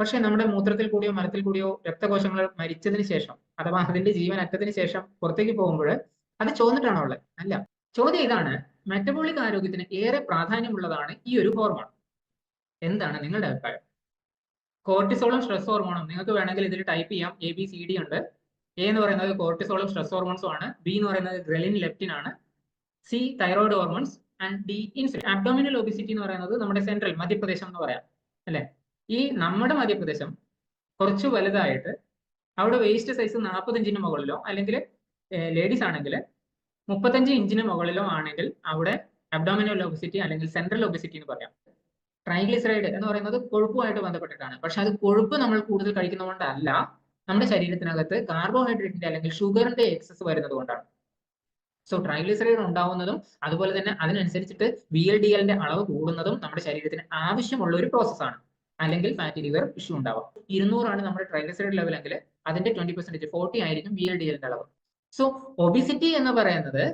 പക്ഷെ നമ്മുടെ മൂത്രത്തിൽ കൂടിയോ മലത്തിൽ കൂടിയോ രക്തകോശങ്ങൾ മരിച്ചതിന് ശേഷം അഥവാ അതിന്റെ ജീവൻ അറ്റത്തിന് ശേഷം പുറത്തേക്ക് പോകുമ്പോൾ അത് ചോന്നിട്ടാണോ ഉള്ളത്? അല്ല. ചോദ്യം ഇതാണ്. മെറ്റബോളിക് ആരോഗ്യത്തിന് ഏറെ പ്രാധാന്യമുള്ളതാണ് ഈ ഒരു ഹോർമോൺ എന്താണ് നിങ്ങളുടെ അഭിപ്രായം? കോർട്ടിസോളും സ്ട്രെസ് ഹോർമോണും നിങ്ങൾക്ക് വേണമെങ്കിൽ ഇതിൽ ടൈപ്പ് ചെയ്യാം. എ ബി സി ഡി ഉണ്ട്. എ എന്ന് പറയുന്നത് കോർട്ടിസോളും സ്ട്രെസ് ഹോർമോൺസും ആണ്. ബി എന്ന് പറയുന്നത് ഗ്രലിൻ ലെപ്റ്റിൻ ആണ്. C thyroid hormones and D insulin abdominal obesity എന്ന് പറയുന്നത് നമ്മുടെ സെൻട്രൽ മധ്യപ്രദേശം എന്ന് പറയാം. അല്ലെ? ഈ നമ്മുടെ മധ്യപ്രദേശം കുറച്ച് വലുതായിട്ട് അവിടെ വേസ്റ്റ് സൈസ് നാൽപ്പത്തഞ്ചിന് മുകളിലോ അല്ലെങ്കിൽ ലേഡീസ് ആണെങ്കിൽ മുപ്പത്തഞ്ച് ഇഞ്ചിന് മുകളിലോ ആണെങ്കിൽ അവിടെ അബ്ഡോമിനൽ ഒബിസിറ്റി അല്ലെങ്കിൽ സെൻട്രൽ ഒബിസിറ്റി എന്ന് പറയാം. ട്രൈഗ്ലിസറൈഡ് എന്ന് പറയുന്നത് കൊഴുപ്പുമായിട്ട് ബന്ധപ്പെട്ടിട്ടാണ്. പക്ഷെ അത് കൊഴുപ്പ് നമ്മൾ കൂടുതൽ കഴിക്കുന്നതുകൊണ്ടല്ല നമ്മുടെ ശരീരത്തിനകത്ത് കാർബോഹൈഡ്രേറ്റിന്റെ അല്ലെങ്കിൽ ഷുഗറിന്റെ എക്സസ് വരുന്നത് കൊണ്ടാണ്. സോ ട്രൈഗ്ലിസറൈഡ് ഉണ്ടാവുന്നതും അതുപോലെ തന്നെ അതിനനുസരിച്ചിട്ട് ബി എൽ ഡി എല്ലിന്റെ അളവ് കൂടുന്നതും നമ്മുടെ ശരീരത്തിന് ആവശ്യമുള്ള ഒരു പ്രോസസ്സാണ് അല്ലെങ്കിൽ ഫാറ്റി ലിവർ ഇഷ്യൂ ഉണ്ടാവാം. ഇരുന്നൂറാണ് നമ്മുടെ ട്രൈഗ്ലിസറൈഡ് ലെവൽ എങ്കിൽ അതിന്റെ ട്വന്റി പെർസെന്റേജ് ഫോർട്ടി ആയിരിക്കും ബി എൽ ഡി എല്ലിന്റെ അളവ്. സോ ഒബിസിറ്റി എന്ന് പറയുന്നത്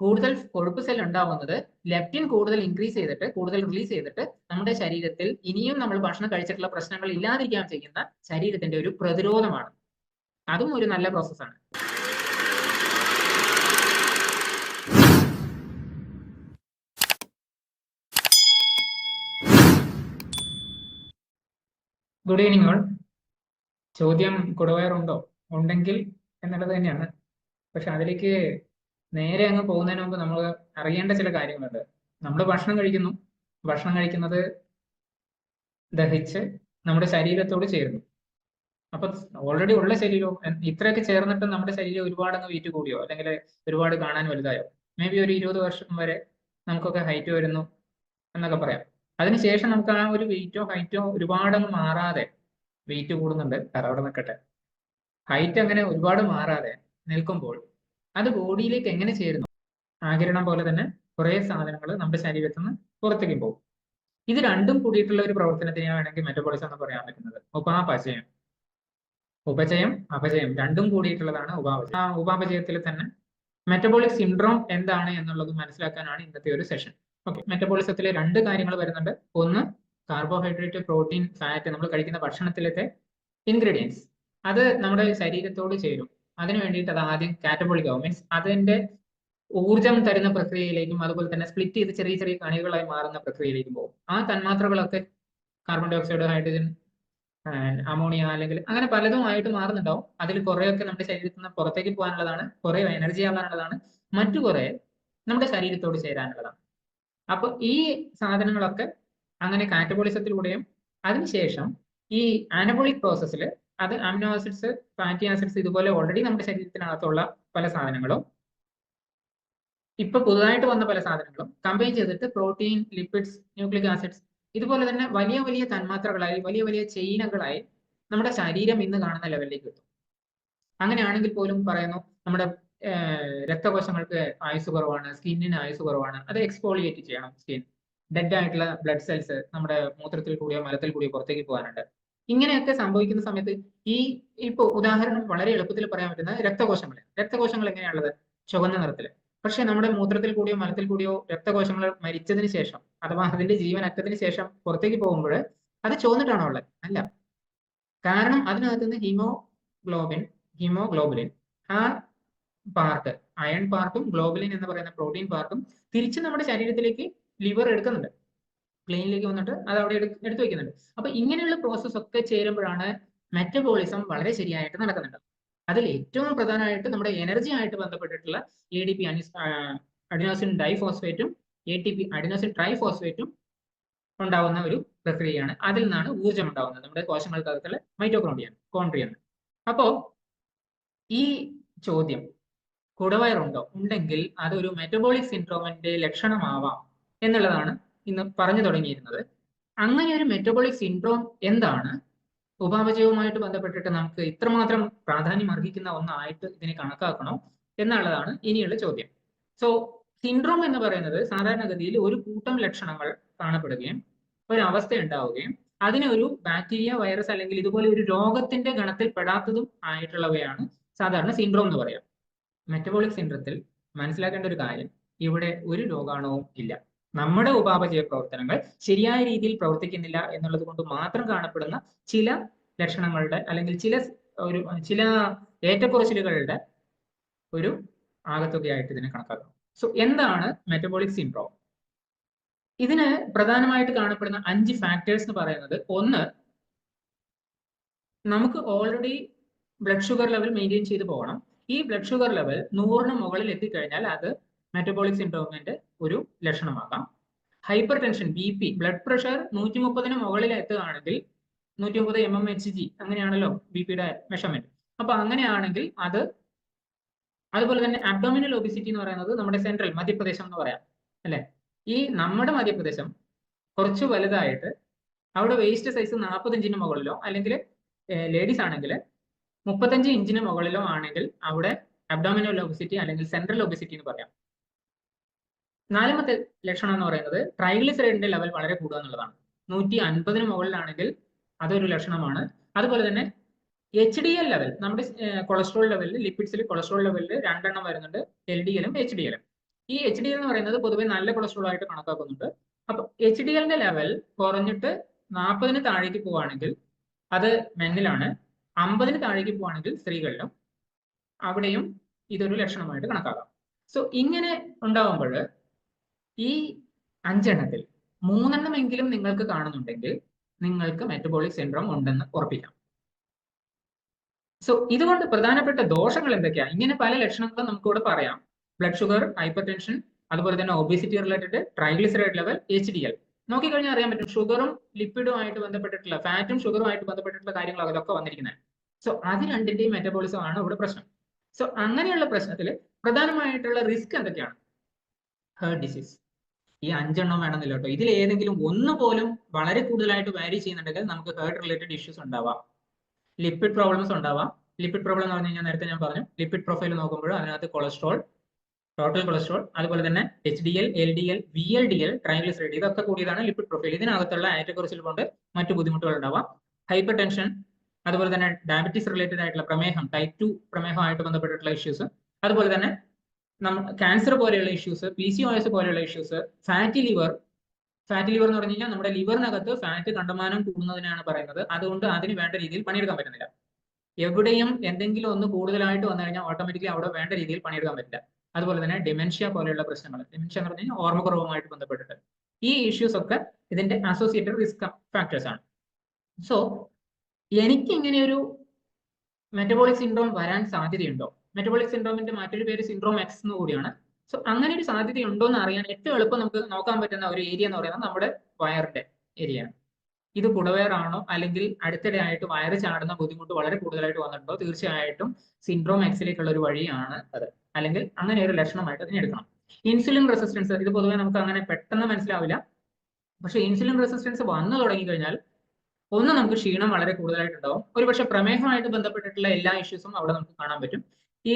കൂടുതൽ കൊഴുപ്പ് സെൽ ഉണ്ടാവുന്നത് ലെപ്റ്റിൻ കൂടുതൽ ഇൻക്രീസ് ചെയ്തിട്ട് കൂടുതൽ റിലീസ് ചെയ്തിട്ട് നമ്മുടെ ശരീരത്തിൽ ഇനിയും നമ്മൾ ഭക്ഷണം കഴിച്ചിട്ടുള്ള പ്രശ്നങ്ങൾ ഇല്ലാതിരിക്കാൻ ചെയ്യുന്ന ശരീരത്തിന്റെ ഒരു പ്രതിരോധമാണ്. അതും ഒരു നല്ല പ്രോസസ്സാണ് ഗുഡ് ഈവനിങ് ഓൾ ചോദ്യം കുടവയറുണ്ടോ ഉണ്ടെങ്കിൽ എന്നുള്ളത് തന്നെയാണ്. പക്ഷെ അതിലേക്ക് നേരെ അങ്ങ് പോകുന്നതിന് മുമ്പ് നമ്മൾ അറിയേണ്ട ചില കാര്യങ്ങളുണ്ട്. നമ്മൾ ഭക്ഷണം കഴിക്കുന്നു. ഭക്ഷണം കഴിക്കുന്നത് ദഹിച്ച് നമ്മുടെ ശരീരത്തോട് ചേരുന്നു. അപ്പൊ ഓൾറെഡി ഉള്ള ശരീരവും ഇത്രയൊക്കെ ചേർന്നിട്ട് നമ്മുടെ ശരീരം ഒരുപാട് അങ്ങ് വെയിറ്റ് കൂടിയോ? അല്ലെങ്കിൽ ഒരുപാട് കാണാൻ വലുതായോ? മേ ബി ഒരു ഇരുപത് വർഷം വരെ നമുക്കൊക്കെ ഹൈറ്റ് വരുന്നു എന്നൊക്കെ പറയാം. അതിനുശേഷം നമുക്ക് ആ ഒരു വെയിറ്റോ ഹൈറ്റോ ഒരുപാട് അങ്ങ് മാറാതെ വെയിറ്റ് കൂടുന്നുണ്ട്. അത് അവിടെ നിൽക്കട്ടെ. ഹൈറ്റ് അങ്ങനെ ഒരുപാട് മാറാതെ നിൽക്കുമ്പോൾ അത് ബോഡിയിലേക്ക് എങ്ങനെ ചേരുന്നു? ആകിരണം പോലെ തന്നെ കുറേ സാധനങ്ങൾ നമ്മുടെ ശരീരത്തിൽ നിന്ന് പുറത്തേക്ക് പോകും. ഇത് രണ്ടും കൂടിയിട്ടുള്ള ഒരു പ്രവർത്തനത്തിനെയാണ് വേണമെങ്കിൽ മെറ്റബോളിസം എന്ന് പറയാൻ പറ്റുന്നത്. ഉപാപചയം. ഉപചയം അപചയം രണ്ടും കൂടിയിട്ടുള്ളതാണ് ഉപാപചയം. ആ ഉപാപചയത്തിൽ തന്നെ മെറ്റബോളിക് സിൻഡ്രോം എന്താണ് എന്നുള്ളത് മനസ്സിലാക്കാനാണ് ഇന്നത്തെ ഒരു സെഷൻ ഓക്കെ. മെറ്റബോളിസത്തിലെ രണ്ട് കാര്യങ്ങൾ വരുന്നുണ്ട്. ഒന്ന് കാർബോഹൈഡ്രേറ്റ് പ്രോട്ടീൻ ഫാറ്റ് നമ്മൾ കഴിക്കുന്ന ഭക്ഷണത്തിലത്തെ ഇൻഗ്രീഡിയൻസ് അത് നമ്മുടെ ശരീരത്തോട് ചേരും. അതിനു വേണ്ടിയിട്ട് അത് ആദ്യം കാറ്റബോളിക് ആവും മീൻസ് അതിന്റെ ഊർജം തരുന്ന പ്രക്രിയയിലേക്കും അതുപോലെ തന്നെ സ്പ്ലിറ്റ് ചെയ്ത് ചെറിയ ചെറിയ കണികളായി മാറുന്ന പ്രക്രിയയിലേക്കും പോകും. ആ തന്മാത്രകളൊക്കെ carbon dioxide hydrogen ammonia അല്ലെങ്കിൽ അങ്ങനെ പലതുമായിട്ട് മാറുന്നുണ്ടാവും. അതിൽ കുറേയൊക്കെ നമ്മുടെ ശരീരത്തിൽ നിന്ന് പുറത്തേക്ക് പോകാനുള്ളതാണ് കുറേ എനർജി ആവാനുള്ളതാണ് മറ്റു കുറേ നമ്മുടെ ശരീരത്തോട് ചേരാനുള്ളതാണ്. അപ്പൊ ഈ സാധനങ്ങളൊക്കെ അങ്ങനെ കാറ്റബോളിസത്തിലൂടെയും അതിനുശേഷം ഈ ആനബോളിക് പ്രോസസ്സിൽ അത് അമിനോ ആസിഡ്സ് ഫാറ്റി ആസിഡ്സ് ഇതുപോലെ ഓൾറെഡി നമ്മുടെ ശരീരത്തിനകത്തുള്ള പല സാധനങ്ങളും ഇപ്പൊ പുതുതായിട്ട് വന്ന പല സാധനങ്ങളും കമ്പൈൻ ചെയ്തിട്ട് പ്രോട്ടീൻ ലിപ്പിഡ്സ് ന്യൂക്ലിക് ആസിഡ്സ് ഇതുപോലെ തന്നെ വലിയ വലിയ തന്മാത്രകളായി വലിയ വലിയ ചെയിനകളായി നമ്മുടെ ശരീരം ഇന്ന് കാണുന്ന ലെവലിലേക്ക് എത്തും. അങ്ങനെയാണെങ്കിൽ പോലും പറയുന്നു നമ്മുടെ രക്തകോശങ്ങൾക്ക് ആയുസ് കുറവാണ് സ്കിന്നിന് ആയുസ് കുറവാണ്. അത് എക്സ്പോളിയേറ്റ് ചെയ്യണം സ്കിൻ ഡെഡ് ആയിട്ടുള്ള ബ്ലഡ് സെൽസ് നമ്മുടെ മൂത്രത്തിൽ കൂടിയോ മലത്തിൽ കൂടിയോ പുറത്തേക്ക് പോകാനുണ്ട്. ഇങ്ങനെയൊക്കെ സംഭവിക്കുന്ന സമയത്ത് ഈ ഇപ്പോൾ ഉദാഹരണം വളരെ എളുപ്പത്തിൽ പറയാൻ പറ്റുന്ന രക്തകോശങ്ങൾ രക്തകോശങ്ങൾ എങ്ങനെയാണുള്ളത്? ചുവന്ന നിറത്തിൽ. പക്ഷെ നമ്മുടെ മൂത്രത്തിൽ കൂടിയോ മലത്തിൽ കൂടിയോ രക്തകോശങ്ങൾ മരിച്ചതിന് ശേഷം അഥവാ അതിന്റെ ജീവൻ അറ്റത്തിന് ശേഷം പുറത്തേക്ക് പോകുമ്പോൾ അത് ചുവന്നിട്ടാണോ ഉള്ളത്? അല്ല. കാരണം അതിനകത്ത് നിന്ന് ഹീമോഗ്ലോബിൻ ഹീമോഗ്ലോബുലിൻ ആ പാർട്ട് അയൺ പാർട്ടും ഗ്ലോബലിൻ എന്ന് പറയുന്ന പ്രോട്ടീൻ പാർട്ടും തിരിച്ച് നമ്മുടെ ശരീരത്തിലേക്ക് ലിവർ എടുക്കുന്നുണ്ട്. പ്ലെയിനിലേക്ക് വന്നിട്ട് അത് അവിടെ എടുത്തു വെക്കുന്നുണ്ട്. അപ്പൊ ഇങ്ങനെയുള്ള പ്രോസസ് ഒക്കെ ചേരുമ്പോഴാണ് മെറ്റബോളിസം വളരെ ശരിയായിട്ട് നടക്കുന്നുണ്ട്. അതിൽ ഏറ്റവും പ്രധാനമായിട്ട് നമ്മുടെ എനർജി ആയിട്ട് ബന്ധപ്പെട്ടിട്ടുള്ള എ ഡി പി അഡിനോസിൻ ഡൈഫോസ്ഫേറ്റും എ ടി പി അഡിനോസിൻ ട്രൈഫോസ്ഫേറ്റും ഉണ്ടാവുന്ന ഒരു പ്രക്രിയയാണ്. അതിൽ നിന്നാണ് ഊർജം ഉണ്ടാവുന്നത്. നമ്മുടെ കോശങ്ങൾക്കകത്തുള്ള മൈറ്റോക്രോണ്ടിയാണ് കോൺട്രിയാണ് അപ്പോ ഈ ചോദ്യം കുടവയറുണ്ടോ? ഉണ്ടെങ്കിൽ അതൊരു മെറ്റബോളിക് സിൻഡ്രോമിന്റെ ലക്ഷണമാവാം എന്നുള്ളതാണ് ഇന്ന് പറഞ്ഞു തുടങ്ങിയിരുന്നത്. അങ്ങനെ ഒരു മെറ്റബോളിക് സിൻഡ്രോം എന്താണ്? ഉപാപചയവുമായിട്ട് ബന്ധപ്പെട്ടിട്ട് നമുക്ക് ഇത്രമാത്രം പ്രാധാന്യം അർഹിക്കുന്ന ഒന്നായിട്ട് ഇതിനെ കണക്കാക്കണം എന്നുള്ളതാണ് ഇനിയുള്ള ചോദ്യം. സോ സിൻഡ്രോം എന്ന് പറയുന്നത് സാധാരണഗതിയിൽ ഒരു കൂട്ടം ലക്ഷണങ്ങൾ കാണപ്പെടുകയും ഒരു അവസ്ഥ ഉണ്ടാവുകയും അതിനെ ഒരു ബാക്ടീരിയ വൈറസ് അല്ലെങ്കിൽ ഇതുപോലെ ഒരു രോഗത്തിന്റെ ഗണത്തിൽ പെടാത്തതും ആയിട്ടുള്ളവയാണ് സാധാരണ സിൻഡ്രോം എന്ന് പറയാം. മെറ്റബോളിക് സിൻഡ്രത്തിൽ മനസ്സിലാക്കേണ്ട ഒരു കാര്യം ഇവിടെ ഒരു രോഗാണുവും ഇല്ല. നമ്മുടെ ഉപാപചയ പ്രവർത്തനങ്ങൾ ശരിയായ രീതിയിൽ പ്രവർത്തിക്കുന്നില്ല എന്നുള്ളത് കൊണ്ട് മാത്രം കാണപ്പെടുന്ന ചില ലക്ഷണങ്ങളുടെ അല്ലെങ്കിൽ ചില ഒരു ചില ഏറ്റക്കുറച്ചിലുകളുടെ ഒരു ആകത്തുകയായിട്ട് ഇതിനെ കണക്കാക്കാം. സോ എന്താണ് മെറ്റബോളിക് സിൻഡ്രോം ഇതിന് പ്രധാനമായിട്ട് കാണപ്പെടുന്ന അഞ്ച് ഫാക്ടേഴ്സ് എന്ന് പറയുന്നത് ഒന്ന് നമുക്ക് already blood sugar level maintain ചെയ്ത് പോകണം. ഈ ബ്ലഡ് ഷുഗർ ലെവൽ നൂറിന് മുകളിൽ എത്തിക്കഴിഞ്ഞാൽ അത് മെറ്റബോളിക് സിൻഡ്രോമിന്റെ ഒരു ലക്ഷണമാകാം. Hypertension B P blood pressure നൂറ്റി മുപ്പതിന് മുകളിൽ എത്തുകയാണെങ്കിൽ നൂറ്റി മുപ്പത് എം എം എച്ച് ജി അങ്ങനെയാണല്ലോ ബി പിയുടെ മെഷർമെന്റ് അപ്പൊ അങ്ങനെയാണെങ്കിൽ അത് അതുപോലെ തന്നെ അബ്ഡോമിനൽ ഒബിസിറ്റി എന്ന് പറയുന്നത് നമ്മുടെ സെൻട്രൽ മധ്യപ്രദേശം എന്ന് പറയാം അല്ലെ? ഈ നമ്മുടെ മധ്യപ്രദേശം കുറച്ച് വലുതായിട്ട് അവിടെ വേസ്റ്റ് സൈസ് നാൽപ്പത്തഞ്ചിന് മുകളിലോ അല്ലെങ്കിൽ ലേഡീസ് ആണെങ്കിൽ മുപ്പത്തഞ്ച് ഇഞ്ചിന് മുകളിലോ ആണെങ്കിൽ അവിടെ അബ്ഡോമിനൽ ഒബിസിറ്റി അല്ലെങ്കിൽ സെൻട്രൽ ഒബിസിറ്റി എന്ന് പറയാം. നാലാമത്തെ ലക്ഷണം എന്ന് പറയുന്നത് ട്രൈഗ്ലിസറൈഡിന്റെ ലെവൽ വളരെ കൂടുക എന്നുള്ളതാണ്. നൂറ്റി അൻപതിന് മുകളിലാണെങ്കിൽ അതൊരു ലക്ഷണമാണ്. അതുപോലെ തന്നെ എച്ച് ഡി എൽ ലെവൽ നമ്മുടെ കൊളസ്ട്രോൾ ലെവലിൽ ലിപ്പിഡ്സിൽ കൊളസ്ട്രോൾ ലെവലിൽ രണ്ടെണ്ണം വരുന്നുണ്ട് എൽ ഡി എല്ലും എച്ച് ഡി എല്ലും ഈ എച്ച് ഡി എൽ എന്ന് പറയുന്നത് പൊതുവെ നല്ല കൊളസ്ട്രോൾ ആയിട്ട് കണക്കാക്കുന്നുണ്ട്. അപ്പൊ എച്ച് ഡി എല്ലിന്റെ ലെവൽ കുറഞ്ഞിട്ട് നാൽപ്പതിന് താഴേക്ക് പോവുകയാണെങ്കിൽ അത് മെന്നിലാണ്. അമ്പതിന് താഴേക്ക് പോവാണെങ്കിൽ സ്ത്രീകളിലും അവിടെയും ഇതൊരു ലക്ഷണമായിട്ട് കണക്കാക്കാം. സോ ഇങ്ങനെ ഉണ്ടാവുമ്പോൾ ഈ അഞ്ചെണ്ണത്തിൽ മൂന്നെണ്ണമെങ്കിലും നിങ്ങൾക്ക് കാണുന്നുണ്ടെങ്കിൽ നിങ്ങൾക്ക് മെറ്റബോളിക് സിൻഡ്രോം ഉണ്ടെന്ന് ഉറപ്പിക്കാം. സോ ഇതുകൊണ്ട് പ്രധാനപ്പെട്ട ദോഷങ്ങൾ എന്തൊക്കെയാണ് ഇങ്ങനെ പല ലക്ഷണങ്ങളും നമുക്കിവിടെ പറയാം. ബ്ലഡ് ഷുഗർ ഹൈപ്പർ ടെൻഷൻ അതുപോലെ തന്നെ obesity related triglyceride level H D L നോക്കിക്കഴിഞ്ഞാൽ അറിയാൻ പറ്റും ഷുഗറും ലിപ്പിഡും ആയിട്ട് ബന്ധപ്പെട്ടിട്ടുള്ള ഫാറ്റും ഷുഗറും ആയിട്ട് ബന്ധപ്പെട്ടിട്ടുള്ള കാര്യങ്ങളൊക്കെ ഇതൊക്കെ വന്നിരിക്കുന്നത്. സോ അത് രണ്ടിന്റെയും മെറ്റബോളിസം ആണ് ഇവിടെ പ്രശ്നം. സോ അങ്ങനെയുള്ള പ്രശ്നത്തിൽ പ്രധാനമായിട്ടുള്ള റിസ്ക് എന്തൊക്കെയാണ്? ഹേർട്ട് ഡിസീസ് ഈ അഞ്ചെണ്ണം വേണമെന്നില്ല കേട്ടോ. ഇതിൽ ഏതെങ്കിലും ഒന്ന് പോലും വളരെ കൂടുതലായിട്ട് വാരി ചെയ്യുന്നുണ്ടെങ്കിൽ നമുക്ക് ഹേർട്ട് റിലേറ്റഡ് ഇഷ്യൂസ് ഉണ്ടാവാം. ലിപ്പിഡ് പ്രോബ്ലംസ് ഉണ്ടാവാം. ലിപ്പിഡ് പ്രോബ്ലം എന്ന് പറഞ്ഞു കഴിഞ്ഞാൽ നേരത്തെ ഞാൻ പറഞ്ഞു ലിപ്പിഡ് പ്രൊഫൈൽ നോക്കുമ്പോൾ അതിനകത്ത് കൊളസ്ട്രോൾ ടോട്ടൽ കൊളസ്ട്രോൾ അതുപോലെ തന്നെ H D L L D L V L D L triglyceride ഇതൊക്കെ കൂടിയതാണ് ലിപ്പിഡ് പ്രൊഫൈൽ ഇതിനകത്തുള്ള ഏറ്റക്കുറച്ചിൽ കൊണ്ട് മറ്റു ബുദ്ധിമുട്ടുകൾ ഉണ്ടാവാം. ഹൈപ്പർ ടെൻഷൻ അതുപോലെ തന്നെ ഡയബറ്റീസ് റിലേറ്റഡ് ആയിട്ടുള്ള പ്രമേഹം ടൈപ്പ് ടു പ്രമേഹമായിട്ട് ബന്ധപ്പെട്ടിട്ടുള്ള ഇഷ്യൂസ് അതുപോലെ തന്നെ നമ്മൾ ക്യാൻസർ പോലെയുള്ള issues P C O S പോലെയുള്ള issues fatty liver fatty liver എന്ന് പറഞ്ഞു കഴിഞ്ഞാൽ നമ്മുടെ ലിവറിനകത്ത് ഫാറ്റ് കണ്ടമാനം കൂടുന്നതിനാണ് പറയുന്നത്. അതുകൊണ്ട് അതിന് വേണ്ട രീതിയിൽ പണിയെടുക്കാൻ പറ്റുന്നില്ല. എവിടെയും എന്തെങ്കിലും ഒന്ന് കൂടുതലായിട്ട് വന്നു കഴിഞ്ഞാൽ ഓട്ടോമാറ്റിക്കലി അവിടെ വേണ്ട രീതിയിൽ പണിയെടുക്കാൻ പറ്റില്ല. അതുപോലെ തന്നെ ഡിമെൻഷ്യ പോലെയുള്ള പ്രശ്നങ്ങൾ. ഡിമെൻഷ്യ എന്ന് പറഞ്ഞാൽ ഓർമ്മക്കുറവുമായിട്ട് ബന്ധപ്പെട്ടിട്ട്. ഈ ഇഷ്യൂസ് ഒക്കെ ഇതിന്റെ അസോസിയേറ്റഡ് റിസ്ക് ഫാക്ടേഴ്സ് ആണ്. സോ എനിക്ക് ഇങ്ങനെ ഒരു മെറ്റബോളിക് സിൻഡ്രോം വരാൻ സാധ്യതയുണ്ടോ? മെറ്റബോളിക് സിൻഡ്രോമിന്റെ മറ്റൊരു പേര് സിൻഡ്രോം എക്സ് എന്ന് കൂടിയാണ്. സോ അങ്ങനെ ഒരു സാധ്യതയുണ്ടോ എന്ന് അറിയാൻ ഏറ്റവും എളുപ്പം നമുക്ക് നോക്കാൻ പറ്റുന്ന ഒരു ഏരിയ എന്ന് പറയുന്നത് നമ്മുടെ വയറിന്റെ ഏരിയയാണ് ഇത് കുടവേറാണോ അല്ലെങ്കിൽ അടുത്തിടെ ആയിട്ട് വയറ് ചാടുന്ന ബുദ്ധിമുട്ട് വളരെ കൂടുതലായിട്ട് വന്നിട്ടുണ്ടോ? തീർച്ചയായിട്ടും സിൻഡ്രോം എക്സിലേക്കുള്ള ഒരു വഴിയാണ് അത്. അല്ലെങ്കിൽ അങ്ങനെ ഒരു ലക്ഷണമായിട്ട് അതിനെ എടുക്കണം. ഇൻസുലിൻ റെസിസ്റ്റൻസ് ഇത് പൊതുവെ നമുക്ക് അങ്ങനെ പെട്ടെന്ന് മനസ്സിലാവില്ല. പക്ഷെ ഇൻസുലിൻ റെസിസ്റ്റൻസ് വന്നു തുടങ്ങി കഴിഞ്ഞാൽ ഒന്ന് നമുക്ക് ക്ഷീണം വളരെ കൂടുതലായിട്ടുണ്ടാവും. ഒരുപക്ഷെ പ്രമേഹമായിട്ട് ബന്ധപ്പെട്ടിട്ടുള്ള എല്ലാ ഇഷ്യൂസും അവിടെ നമുക്ക് കാണാൻ പറ്റും. ഈ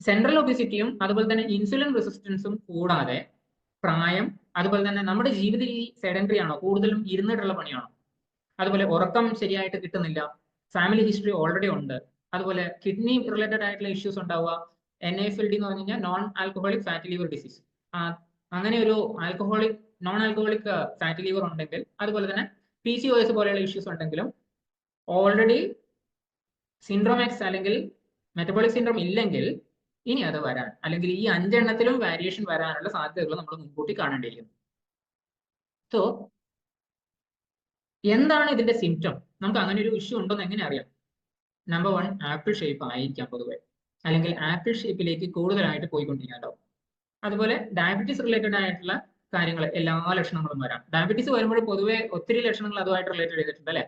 സെൻട്രൽ ഒബിസിറ്റിയും അതുപോലെ തന്നെ ഇൻസുലിൻ റെസിസ്റ്റൻസും കൂടാതെ പ്രായം അതുപോലെ തന്നെ നമ്മുടെ ജീവിത രീതി സെഡൻഡറി ആണോ കൂടുതലും ഇരുന്നിട്ടുള്ള പണിയാണോ? അതുപോലെ ഉറക്കം ശരിയായിട്ട് കിട്ടുന്നില്ല. ഫാമിലി ഹിസ്റ്ററി ഓൾറെഡി ഉണ്ട്. അതുപോലെ കിഡ്നി റിലേറ്റഡ് ആയിട്ടുള്ള ഇഷ്യൂസ് ഉണ്ടാവുക. എൻ എഫ് എൽ ഡി എന്ന് പറഞ്ഞു കഴിഞ്ഞാൽ non alcoholic fatty liver disease അങ്ങനെ ഒരു alcoholic non alcoholic fatty liver ഉണ്ടെങ്കിൽ അതുപോലെ തന്നെ പി സി ഒ എസ് പോലെയുള്ള ഇഷ്യൂസ് ഉണ്ടെങ്കിലും ഓൾറെഡി സിൻഡ്രോമാക്സ് അല്ലെങ്കിൽ മെറ്റബോളിക് സിൻഡ്രോം ഇല്ലെങ്കിൽ ഇനി അത് വരാൻ അല്ലെങ്കിൽ ഈ അഞ്ചെണ്ണത്തിലും വാരിയേഷൻ വരാനുള്ള സാധ്യതകൾ നമ്മൾ മുൻകൂട്ടി കാണേണ്ടിയിരിക്കുന്നു. സോ എന്താണ് ഇതിന്റെ സിംറ്റം നമുക്ക് അങ്ങനെ ഒരു ഇഷ്യൂ ഉണ്ടോന്ന് എങ്ങനെ അറിയാം? നമ്പർ വൺ ആപ്പിൾ ഷേപ്പ് ആയിരിക്കാം പൊതുവെ. അല്ലെങ്കിൽ ആപ്പിൾ ഷേപ്പിലേക്ക് കൂടുതലായിട്ട് പോയിക്കൊണ്ടിരിക്കാനുണ്ടാവും അതുപോലെ ഡയബറ്റീസ് റിലേറ്റഡ് ആയിട്ടുള്ള കാര്യങ്ങൾ എല്ലാ ലക്ഷണങ്ങളും വരാം. ഡയബറ്റീസ് വരുമ്പോൾ പൊതുവെ ഒത്തിരി ലക്ഷണങ്ങൾ അതുമായിട്ട് റിലേറ്റഡ് ചെയ്തിട്ടുണ്ട് അല്ലെ?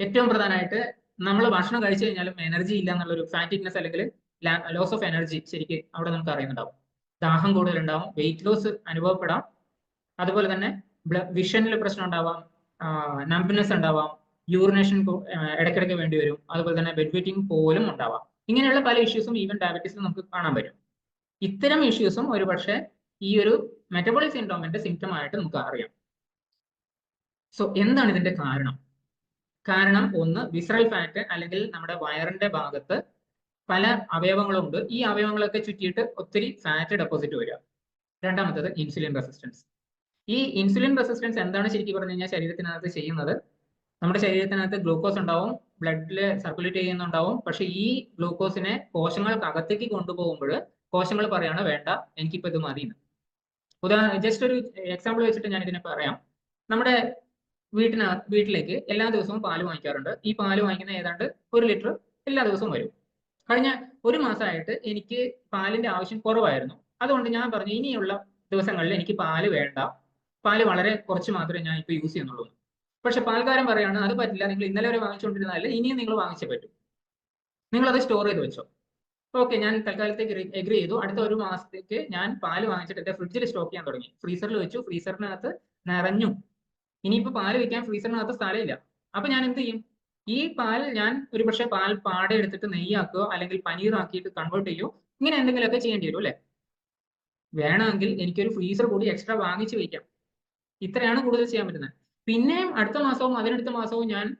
ഏറ്റവും പ്രധാനമായിട്ട് നമ്മൾ ഭക്ഷണം കഴിച്ചു കഴിഞ്ഞാലും എനർജി ഇല്ല എന്നുള്ളൊരു ഫാറ്റിക്നെസ് അല്ലെങ്കിൽ ലോസ് ഓഫ് എനർജി ശരിക്കും അവിടെ നമുക്ക് അറിയുന്നുണ്ടാവും. ദാഹം കൂടുതലുണ്ടാവും വെയിറ്റ് ലോസ് അനുഭവപ്പെടാം. അതുപോലെ തന്നെ വിഷനിൽ പ്രശ്നം ഉണ്ടാവാം. നംബ്നെസ് ഉണ്ടാവാം യൂറിനേഷൻ ഇടയ്ക്കിടയ്ക്ക് വേണ്ടി വരും. അതുപോലെ തന്നെ ബെഡ് വെറ്റിംഗ് പോലും ഉണ്ടാവാം. ഇങ്ങനെയുള്ള പല ഇഷ്യൂസും ഈവൻ ഡയബറ്റീസിൽ നമുക്ക് കാണാൻ പറ്റും. ഇത്തരം ഇഷ്യൂസും ഒരുപക്ഷെ ഈ ഒരു മെറ്റബോളിക് സിൻഡ്രോമിന്റെ സിംറ്റം ആയിട്ട് നമുക്ക് അറിയാം. സോ എന്താണ് ഇതിന്റെ കാരണം? കാരണം ഒന്ന് വിസറൽ ഫാറ്റ് അല്ലെങ്കിൽ നമ്മുടെ വയറിന്റെ ഭാഗത്ത് പല അവയവങ്ങളും ഉണ്ട് ഈ അവയവങ്ങളൊക്കെ ചുറ്റിയിട്ട് ഒത്തിരി ഫാറ്റ് ഡെപ്പോസിറ്റ് വരിക. രണ്ടാമത്തത് ഇൻസുലിൻ റെസിസ്റ്റൻസ് ഈ ഇൻസുലിൻ റെസിസ്റ്റൻസ് എന്താണ് ശരിക്കും പറഞ്ഞു കഴിഞ്ഞാൽ ശരീരത്തിനകത്ത് ചെയ്യുന്നത്? നമ്മുടെ ശരീരത്തിനകത്ത് ഗ്ലൂക്കോസ് ഉണ്ടാവും ബ്ലഡിൽ സർക്കുലേറ്റ് ചെയ്യുന്നുണ്ടാവും. പക്ഷെ ഈ ഗ്ലൂക്കോസിനെ കോശങ്ങൾക്ക് അകത്തേക്ക് കൊണ്ടുപോകുമ്പോൾ കോശങ്ങൾ പറയാണ് വേണ്ട എനിക്കിപ്പോൾ ഇത് മതി ഉദാഹരണം ജസ്റ്റ് ഒരു എക്സാമ്പിൾ വെച്ചിട്ട് ഞാൻ ഇതിനെ പറയാം. നമ്മുടെ വീട്ടിന വീട്ടിലേക്ക് എല്ലാ ദിവസവും പാൽ വാങ്ങിക്കാറുണ്ട്. ഈ പാൽ വാങ്ങിക്കുന്ന ഏതാണ്ട് ഒരു ലിറ്റർ എല്ലാ ദിവസവും വരും. കഴിഞ്ഞ ഒരു മാസമായിട്ട് എനിക്ക് പാലിന്റെ ആവശ്യം കുറവായിരുന്നു. അതുകൊണ്ട് ഞാൻ പറഞ്ഞു ഇനിയുള്ള ദിവസങ്ങളിൽ എനിക്ക് പാൽ വേണ്ട. പാൽ വളരെ കുറച്ച് മാത്രമേ ഞാൻ ഇപ്പൊ യൂസ് ചെയ്യുന്നുള്ളൂ. പക്ഷെ പാൽക്കാരൻ പറയാണ് അത് പറ്റില്ല നിങ്ങൾ ഇന്നലെ വരെ വാങ്ങിച്ചുകൊണ്ടിരുന്നതല്ല ഇനിയും നിങ്ങൾ വാങ്ങിച്ചേ പറ്റും. നിങ്ങൾ അത് സ്റ്റോർ ചെയ്ത് വെച്ചോ. ഓക്കെ ഞാൻ തൽക്കാലത്തേക്ക് എഗ്രി ചെയ്തു. അടുത്ത ഒരു മാസത്തേക്ക് ഞാൻ പാൽ വാങ്ങിച്ചിട്ട് എന്റെ ഫ്രിഡ്ജിൽ സ്റ്റോക്ക് ചെയ്യാൻ തുടങ്ങി. ഫ്രീസറിൽ വെച്ചു ഫ്രീസറിനകത്ത് നിറഞ്ഞു. ഇനിയിപ്പോ പാൽ വെക്കാൻ ഫ്രീസറിനകത്ത് സ്ഥലമില്ല. അപ്പൊ ഞാൻ എന്ത് ചെയ്യും? ഈ പാൽ ഞാൻ ഒരു പക്ഷേ പാൽ പാടെ എടുത്തിട്ട് നെയ്യാക്കുകയോ അല്ലെങ്കിൽ പനീറാക്കിയിട്ട് കൺവേർട്ട് ചെയ്യോ ഇങ്ങനെ എന്തെങ്കിലുമൊക്കെ ചെയ്യേണ്ടി വരും അല്ലെ? വേണമെങ്കിൽ എനിക്കൊരു ഫ്രീസർ കൂടി എക്സ്ട്രാ വാങ്ങിച്ചു വയ്ക്കാം ഇത്രയാണ് കൂടുതൽ ചെയ്യാൻ പറ്റുന്നത്. പിന്നെയും അടുത്ത മാസവും അതിനടുത്ത മാസവും ഞാൻ